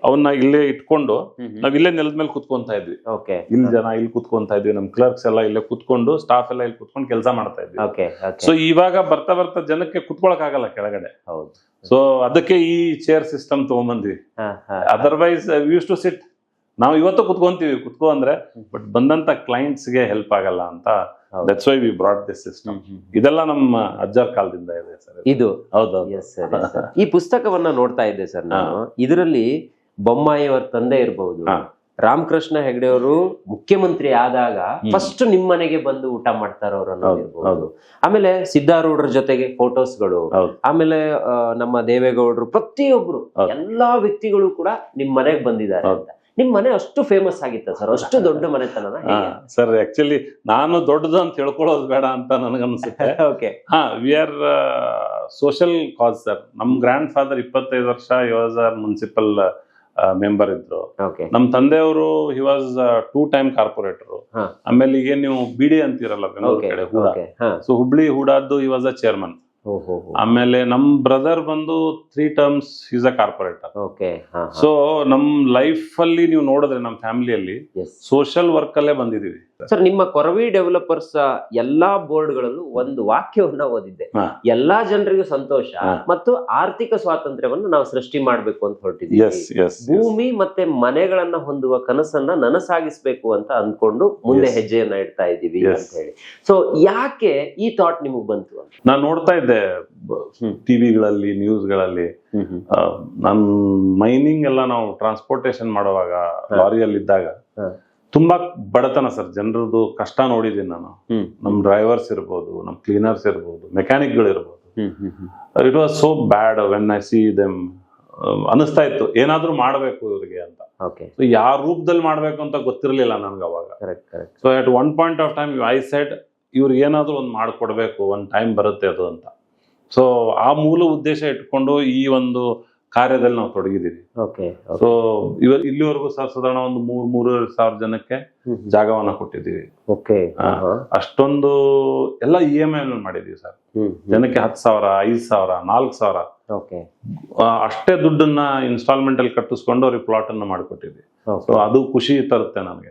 ಅವನ್ನ ಇಲ್ಲೇ ಇಟ್ಕೊಂಡು ನಾವ್ ಇಲ್ಲೇ ನೆಲದ ಮೇಲೆ ಕುತ್ಕೊಂತ ಇದ್ವಿ. ಓಕೆ. ಇಲ್ಲಿ ಜನ ಇಲ್ಲಿ ಕುತ್ಕೊಂತ ಇದ್ವಿ ನಮ್ ಕ್ಲರ್ಕ್ಸ್ ಎಲ್ಲ ಇಲ್ಲೇ ಕುತ್ಕೊಂಡು ಸ್ಟಾಫ್ ಎಲ್ಲ ಇಲ್ಲಿ ಕುತ್ಕೊಂಡು ಕೆಲಸ ಮಾಡ್ತಾ ಇದ್ವಿ. ಸೊ ಇವಾಗ ಬರ್ತಾ ಬರ್ತಾ ಜನಕ್ಕೆ ಕುತ್ಕೊಳಕ್ ಆಗಲ್ಲ ಕೆಳಗಡೆ. ಹೌದು. ಸೊ ಅದಕ್ಕೆ ಈ ಚೇರ್ ಸಿಸ್ಟಮ್ ಹಾ ಅದರ್ವೈಸ್ ಯೂಸ್ ಟು ಸಿಟ್ ನಾವು ಇವತ್ತು ಕುತ್ಕೊಂತೀವಿ. ಕುತ್ಕೋ ಅಂದ್ರೆ ಬಟ್ ಬಂದಂತ ಕ್ಲೈಂಟ್ಸ್ಗೆ ಗೆ ಹೆಲ್ಪ್ ಆಗಲ್ಲ ಅಂತ. That's why we brought this system ಇದೆಲ್ಲ ನಮ್ಮ ಅಜ್ಜರ ಕಾಲದಿಂದ ಇದೆ ಸರ್ ಇದು. ಸರ್ ಈ ಪುಸ್ತಕವನ್ನ ನೋಡ್ತಾ ಇದ್ದೆ ಸರ್ ನಾನು. ಇದರಲ್ಲಿ ಬೊಮ್ಮಾಯಿಯವರ ತಂದೆ ಇರಬಹುದು. ರಾಮಕೃಷ್ಣ ಹೆಗಡೆ ಅವರು ಮುಖ್ಯಮಂತ್ರಿ ಆದಾಗ. ಫಸ್ಟ್ ನಿಮ್ ಮನೆಗೆ ಬಂದು ಊಟ ಮಾಡ್ತಾರವ್ರು ಹೌದು, ಹೌದು. ಆಮೇಲೆ ಸಿದ್ದಾರೂಢರ ಜೊತೆಗೆ ಫೋಟೋಸ್ಗಳು ಹೌದು. ಆಮೇಲೆ ನಮ್ಮ ದೇವೇಗೌಡರು ಪ್ರತಿಯೊಬ್ರು ಎಲ್ಲಾ ವ್ಯಕ್ತಿಗಳು ಕೂಡ ನಿಮ್ ಮನೆಗೆ ಬಂದಿದ್ದಾರೆ ಅಂತ. ನಿಮ್ ಮನೆ ಅಷ್ಟು ಫೇಮಸ್ ಆಗಿತ್ತ ಸರ್ ಅಷ್ಟು ದೊಡ್ಡ ಮನೆತನ ಸರ್ ಆಕ್ಚುಲಿ ನಾನು ದೊಡ್ಡದು ಅಂತ ಹೇಳ್ಕೊಳ್ಳೋದು ಬೇಡ ಅಂತ ನನಗನ್ಸುತ್ತೆ. ಓಕೆ ಹಾ we are social cause sir. ನಮ್ ಗ್ರ್ಯಾಂಡ್ ಫಾದರ್ ಇಪ್ಪತ್ತೈದು ವರ್ಷ ವಾಸ್ ಆರ್ ಮುನ್ಸಿಪಲ್ ಮೆಂಬರ್ ಇದ್ರು. ನಮ್ ತಂದೆಯವರು he was two time corporator. ಆಮೇಲೆ ಈಗ ನೀವು ಬಿಡಿ ಅಂತೀರಲ್ಲ ಕಡೆ ಹೂಡ. ಸೊ ಹುಬ್ಳಿ ಹೂಡಾದ್ದು ಹಿ ವಾಸ್ ಅ ಚೇರ್ಮನ್ ಆಮೇಲೆ ನಮ್ ಬ್ರದರ್ ಬಂದು three terms is a corporator okay ಹಾ ಸೊ ನಮ್ ಲೈಫ್ ಅಲ್ಲಿ ನೀವು ನೋಡಿದ್ರೆ ನಮ್ ಫ್ಯಾಮಿಲಿಯಲ್ಲಿ ಸೋಷಿಯಲ್ ವರ್ಕ್ ಅಲ್ಲೇ ಬಂದಿದೀವಿ ಸರ್ ನಿಮ್ಮ ಕೊರವಿ ಡೆವಲಪರ್ಸ್ ಎಲ್ಲಾ ಬೋರ್ಡ್ಗಳಲ್ಲೂ ಒಂದು ವಾಕ್ಯವನ್ನ ಓದಿದ್ದೆ. ಎಲ್ಲಾ ಜನರಿಗೂ ಸಂತೋಷ ಮತ್ತು ಆರ್ಥಿಕ ಸ್ವಾತಂತ್ರ್ಯವನ್ನು ನಾವು ಸೃಷ್ಟಿ ಮಾಡಬೇಕು ಅಂತ ಹೊರಟಿದ್ದೀವಿ. ಭೂಮಿ ಮತ್ತೆ ಮನೆಗಳನ್ನ ಹೊಂದುವ ಕನಸನ್ನ ನನಸಾಗಿಸ್ಬೇಕು ಅಂತ ಅಂದ್ಕೊಂಡು ಮುಂದೆ ಹೆಜ್ಜೆಯನ್ನ ಇಡ್ತಾ ಇದ್ದೀವಿ ಅಂತ ಹೇಳಿ. ಸೊ ಯಾಕೆ ಈ ಥಾಟ್ ನಿಮಗೆ ಬಂತು ಅಂತ? ನಾನು ನೋಡ್ತಾ ಇದ್ದೆ ಟಿವಿಗಳಲ್ಲಿ ಟಿವಿಗಳಲ್ಲಿ ನ್ಯೂಸ್ಗಳಲ್ಲಿ. ನನ್ ಮೈನಿಂಗ್ ಎಲ್ಲ ನಾವು ಟ್ರಾನ್ಸ್ಪೋರ್ಟೇಶನ್ ಮಾಡುವಾಗ ಲಾರಿಯಲ್ಲಿ ಇದ್ದಾಗ. ತುಂಬಾ ಬಡತನ ಸರ್. ಜನರದು ಕಷ್ಟ ನೋಡಿದೀನಿ ನಾನು. ನಮ್ಮ ನಮ್ ಡ್ರೈವರ್ಸ್ ಇರ್ಬೋದು ನಮ್ ಕ್ಲೀನರ್ಸ್ ಇರ್ಬೋದು ಮೆಕ್ಯಾನಿಕ್ಗಳು ಇರ್ಬೋದು it was so bad when I see them ಅನಿಸ್ತಾ ಇತ್ತು. ಏನಾದ್ರೂ ಮಾಡಬೇಕು ಇವರಿಗೆ ಅಂತ. ಓಕೆ ಸೊ ಯಾವ ರೂಪದಲ್ಲಿ ಮಾಡಬೇಕು ಅಂತ ಗೊತ್ತಿರಲಿಲ್ಲ ನನ್ಗೆ ಅವಾಗ. So at one point of time I said ಇವ್ರಿಗೆ ಏನಾದರೂ ಒಂದು ಮಾಡಿಕೊಡ್ಬೇಕು ಒಂದು ಟೈಮ್ ಬರುತ್ತೆ ಅದು ಅಂತ. ಸೊ ಆ ಮೂಲ ಉದ್ದೇಶ ಇಟ್ಕೊಂಡು ಈ ಒಂದು ಕಾರ್ಯದಲ್ಲಿ ನಾವು ತೊಡಗಿದ್ದೀವಿ. ಸೊ ಇವ ಇಲ್ಲಿವರೆಗೂ ಸರ್ ಸಾಧಾರಣ ಒಂದು ಮೂರ್ ಮೂರುವರೆ ಸಾವಿರ ಜನಕ್ಕೆ ಜಾಗವನ್ನ ಕೊಟ್ಟಿದ್ದೀವಿ. ಹಾ. ಅಷ್ಟೊಂದು ಎಲ್ಲ ಇ ಎಂ ಐ ಮಾಡಿದೀವಿ ಸರ್. ಜನಕ್ಕೆ ಹತ್ತು ಸಾವಿರ ಐದು ಸಾವಿರ ನಾಲ್ಕು ಸಾವಿರ. ಅಷ್ಟೇ ದುಡ್ಡನ್ನ ಇನ್ಸ್ಟಾಲ್ಮೆಂಟ್ ಅಲ್ಲಿ ಕಟ್ಟಿಸ್ಕೊಂಡು ಅವ್ರಿಗೆ ಪ್ಲಾಟ್ ಅನ್ನ ಮಾಡಿಕೊಟ್ಟಿದ್ವಿ ಸೊ ಅದು ಖುಷಿ ತರುತ್ತೆ ನಮಗೆ.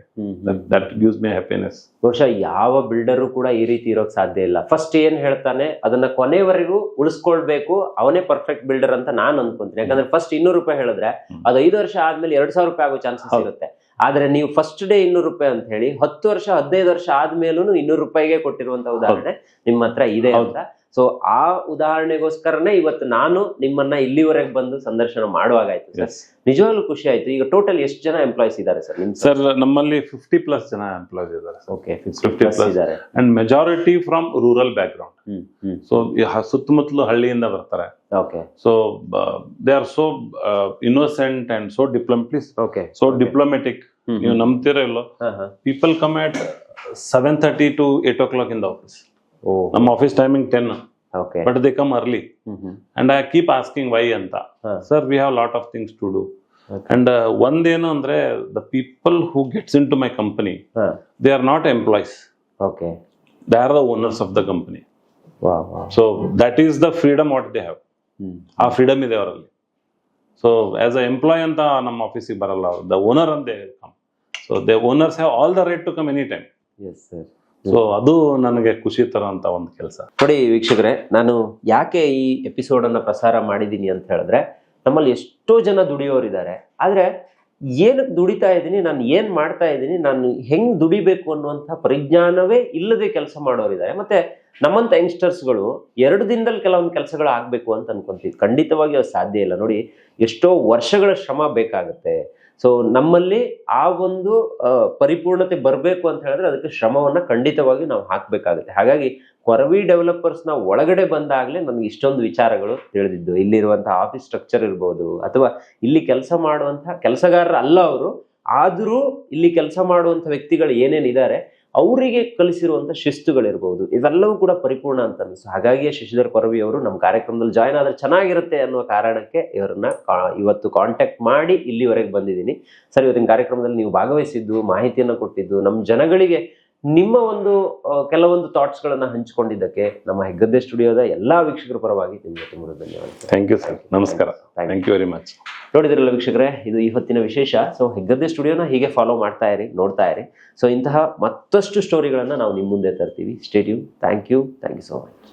ದಟ್ ಗಿವ್ಸ್ ಮೈ ಹ್ಯಾಪಿನೆಸ್ ಬಹುಶಃ ಯಾವ ಬಿಲ್ಡರು ಕೂಡ ಈ ರೀತಿ ಇರೋಕ್ ಸಾಧ್ಯ ಇಲ್ಲ. ಫಸ್ಟ್ ಏನ್ ಹೇಳ್ತಾನೆ ಅದನ್ನ ಕೊನೆವರೆಗೂ ಉಳಿಸ್ಕೊಳ್ಬೇಕು ಅವನೇ ಪರ್ಫೆಕ್ಟ್ ಬಿಲ್ಡರ್ ಅಂತ ನಾನು ಅನ್ಕೊಂತೀನಿ. ಯಾಕಂದ್ರೆ ಫಸ್ಟ್ ಇನ್ನೂರು ರೂಪಾಯಿ ಹೇಳಿದ್ರೆ ಅದು ಐದು ವರ್ಷ ಆದ್ಮೇಲೆ ಎರಡ್ ಸಾವಿರ ರೂಪಾಯಿ ಆಗೋ ಚಾನ್ಸಸ್. ಇರುತ್ತೆ. ಆದ್ರೆ ನೀವು ಫಸ್ಟ್ ಡೇ ಇನ್ನೂರು ರೂಪಾಯಿ ಅಂತ ಹೇಳಿ ಹತ್ತು ವರ್ಷ ಹದಿನೈದು ವರ್ಷ ಆದ್ಮೇಲೂ ಇನ್ನೂರು ರೂಪಾಯಿಗೆ ಕೊಟ್ಟಿರುವಂತ ಉದಾಹರಣೆ ನಿಮ್ಮ ಹತ್ರ ಇದೆ ಅಂತ ಸೊ ಆ ಉದಾಹರಣೆಗೋಸ್ಕರನೇ ಇವತ್ತು ನಾನು ನಿಮ್ಮನ್ನ ಇಲ್ಲಿವರೆಗೆ ಬಂದು ಸಂದರ್ಶನ ಮಾಡುವಾಗಾಯ್ತು ಸರ್. ಎಸ್ ನಿಜವಾಗ್ಲೂ ಖುಷಿ ಆಯ್ತು. ಈಗ ಟೋಟಲ್ ಎಷ್ಟು ಜನ ಎಂಪ್ಲಾಯ್ಸ್ ಇದ್ದಾರೆ ಸರ್ ನಿಮ್ ಸರ್ ನಮ್ಮಲ್ಲಿ ಫಿಫ್ಟಿ ಪ್ಲಸ್ ಜನ ಎಂಪ್ಲಾಯ್ಸ್ ಇದ್ದಾರೆ ಓಕೆ 50 ಪ್ಲಸ್ ಇದ್ದಾರೆ. And majority from rural background so ಸುತ್ತಮುತ್ತಲು ಹಳ್ಳಿಯಿಂದ ಬರ್ತಾರೆ. Okay so they are so innocent and so diplom please okay so diplomatic ನೀವು ನಂಬ್ತೀರ ಇಲ್ಲೋ? People come at seven thirty to eight o'clock in the office ನಮ್ಮ office timing ten but they come early and I keep asking why ಅಂತ. Sir we have lot of things to do and ಒಂದೇನು ಅಂದ್ರೆ the people who gets into my company they are not employees okay they are the owners of the company so that is the freedom what they have ಆ freedom ಇದೆ ಅವರಲ್ಲಿ. So as a employee ಅಂತ ನಮ್ಮ ಆಫೀಸಿಗೆ ಬರಲ್ಲ. The owner ಅಂತ come so the owners have all the right to come any time yes sir so ಅದು ನನಗೆ ಖುಷಿ ತರುವಂತ ಒಂದು ಕೆಲಸ. ನೋಡಿ ವೀಕ್ಷಕರೇ, ನಾನು ಯಾಕೆ ಈ ಎಪಿಸೋಡ್ ಅನ್ನ ಪ್ರಸಾರ ಮಾಡಿದ್ದೀನಿ ಅಂತ ಹೇಳಿದ್ರೆ, ನಮ್ಮಲ್ಲಿ ಎಷ್ಟೋ ಜನ ದುಡಿಯೋರಿದ್ದಾರೆ. ಆದ್ರೆ ಏನಕ್ಕೆ ದುಡಿತಾ ಇದ್ದೀನಿ, ನಾನು ಏನ್ ಮಾಡ್ತಾ ಇದ್ದೀನಿ, ನಾನು ಹೆಂಗ್ ದುಡಿಬೇಕು ಅನ್ನುವಂಥ ಪರಿಜ್ಞಾನವೇ ಇಲ್ಲದೆ ಕೆಲಸ ಮಾಡೋರಿದ್ದಾರೆ. ಮತ್ತೆ ನಮ್ಮಂತ ಯಂಗ್ಸ್ಟರ್ಸ್ಗಳು ಎರಡು ದಿನದಲ್ಲಿ ಕೆಲವೊಂದು ಕೆಲಸಗಳು ಆಗ್ಬೇಕು ಅಂತ ಅನ್ಕೊಂತೀವಿ. ಖಂಡಿತವಾಗಿ ಅದು ಸಾಧ್ಯ ಇಲ್ಲ. ನೋಡಿ, ಎಷ್ಟೋ ವರ್ಷಗಳ ಶ್ರಮ ಬೇಕಾಗುತ್ತೆ. ಸೊ ನಮ್ಮಲ್ಲಿ ಆ ಒಂದು ಪರಿಪೂರ್ಣತೆ ಬರಬೇಕು ಅಂತ ಹೇಳಿದ್ರೆ ಅದಕ್ಕೆ ಶ್ರಮವನ್ನು ಖಂಡಿತವಾಗಿ ನಾವು ಹಾಕಬೇಕಾಗುತ್ತೆ. ಹಾಗಾಗಿ ಕೊರವಿ ಡೆವಲಪರ್ಸ್ನ ಒಳಗಡೆ ಬಂದಾಗಲೇ ನನಗೆ ಇಷ್ಟೊಂದು ವಿಚಾರಗಳು ತಿಳಿದಿದ್ದು. ಇಲ್ಲಿರುವಂತಹ ಆಫೀಸ್ ಸ್ಟ್ರಕ್ಚರ್ ಇರ್ಬೋದು, ಅಥವಾ ಇಲ್ಲಿ ಕೆಲಸ ಮಾಡುವಂತಹ ಕೆಲಸಗಾರರು ಅಲ್ಲ ಅವರು, ಆದರೂ ಇಲ್ಲಿ ಕೆಲಸ ಮಾಡುವಂಥ ವ್ಯಕ್ತಿಗಳು ಏನೇನಿದ್ದಾರೆ ಅವರಿಗೆ ಕಲಿಸಿರುವಂಥ ಶಿಸ್ತುಗಳಿರ್ಬೋದು, ಇವೆಲ್ಲವೂ ಕೂಡ ಪರಿಪೂರ್ಣ ಅಂತ ಅನಿಸ್ತು ಹಾಗಾಗಿ ಶಶಿಧರ್ ಕೊರವಿ ಅವರು ನಮ್ಮ ಕಾರ್ಯಕ್ರಮದಲ್ಲಿ ಜಾಯ್ನ್ ಆದ್ರೆ ಚೆನ್ನಾಗಿರುತ್ತೆ ಅನ್ನುವ ಕಾರಣಕ್ಕೆ ಇವರನ್ನ ಇವತ್ತು ಕಾಂಟ್ಯಾಕ್ಟ್ ಮಾಡಿ ಇಲ್ಲಿವರೆಗೆ ಬಂದಿದ್ದೀನಿ. ಸರ್, ಇವತ್ತಿನ ಕಾರ್ಯಕ್ರಮದಲ್ಲಿ ನೀವು ಭಾಗವಹಿಸಿದ್ದು, ಮಾಹಿತಿಯನ್ನು ಕೊಟ್ಟಿದ್ದು, ನಮ್ಮ ಜನಗಳಿಗೆ ನಿಮ್ಮ ಒಂದು ಕೆಲವೊಂದು ಕೆಲವೊಂದು ಥಾಟ್ಸ್ಗಳನ್ನ ಹಂಚಿಕೊಂಡಿದ್ದಕ್ಕೆ ನಮ್ಮ ಹೆಗ್ಗದ್ದೆ ಸ್ಟುಡಿಯೋದ ಎಲ್ಲಾ ವೀಕ್ಷಕರ ಪರವಾಗಿ ನಿಮಗೆ ತುಂಬ ಧನ್ಯವಾದ ಥ್ಯಾಂಕ್ ಯು ಸರ್ ನಮಸ್ಕಾರ. ಥ್ಯಾಂಕ್ ಯು ವೆರಿ ಮಚ್ ನೋಡಿದ್ರಲ್ಲ ವೀಕ್ಷಕರೇ ಇದು ಇವತ್ತಿನ ವಿಶೇಷ. ಸೊ ಹೆಗ್ಗದ್ದೆ ಸ್ಟುಡಿಯೋನ ಹೀಗೆ ಫಾಲೋ ಮಾಡ್ತಾ ಇರಿ ನೋಡ್ತಾ ಇರಿ. ಸೊ ಇಂತಹ ಮತ್ತಷ್ಟು ಸ್ಟೋರಿಗಳನ್ನ ನಾವು ನಿಮ್ಮ ಮುಂದೆ ತರ್ತೀವಿ. Statue thank you thank you so much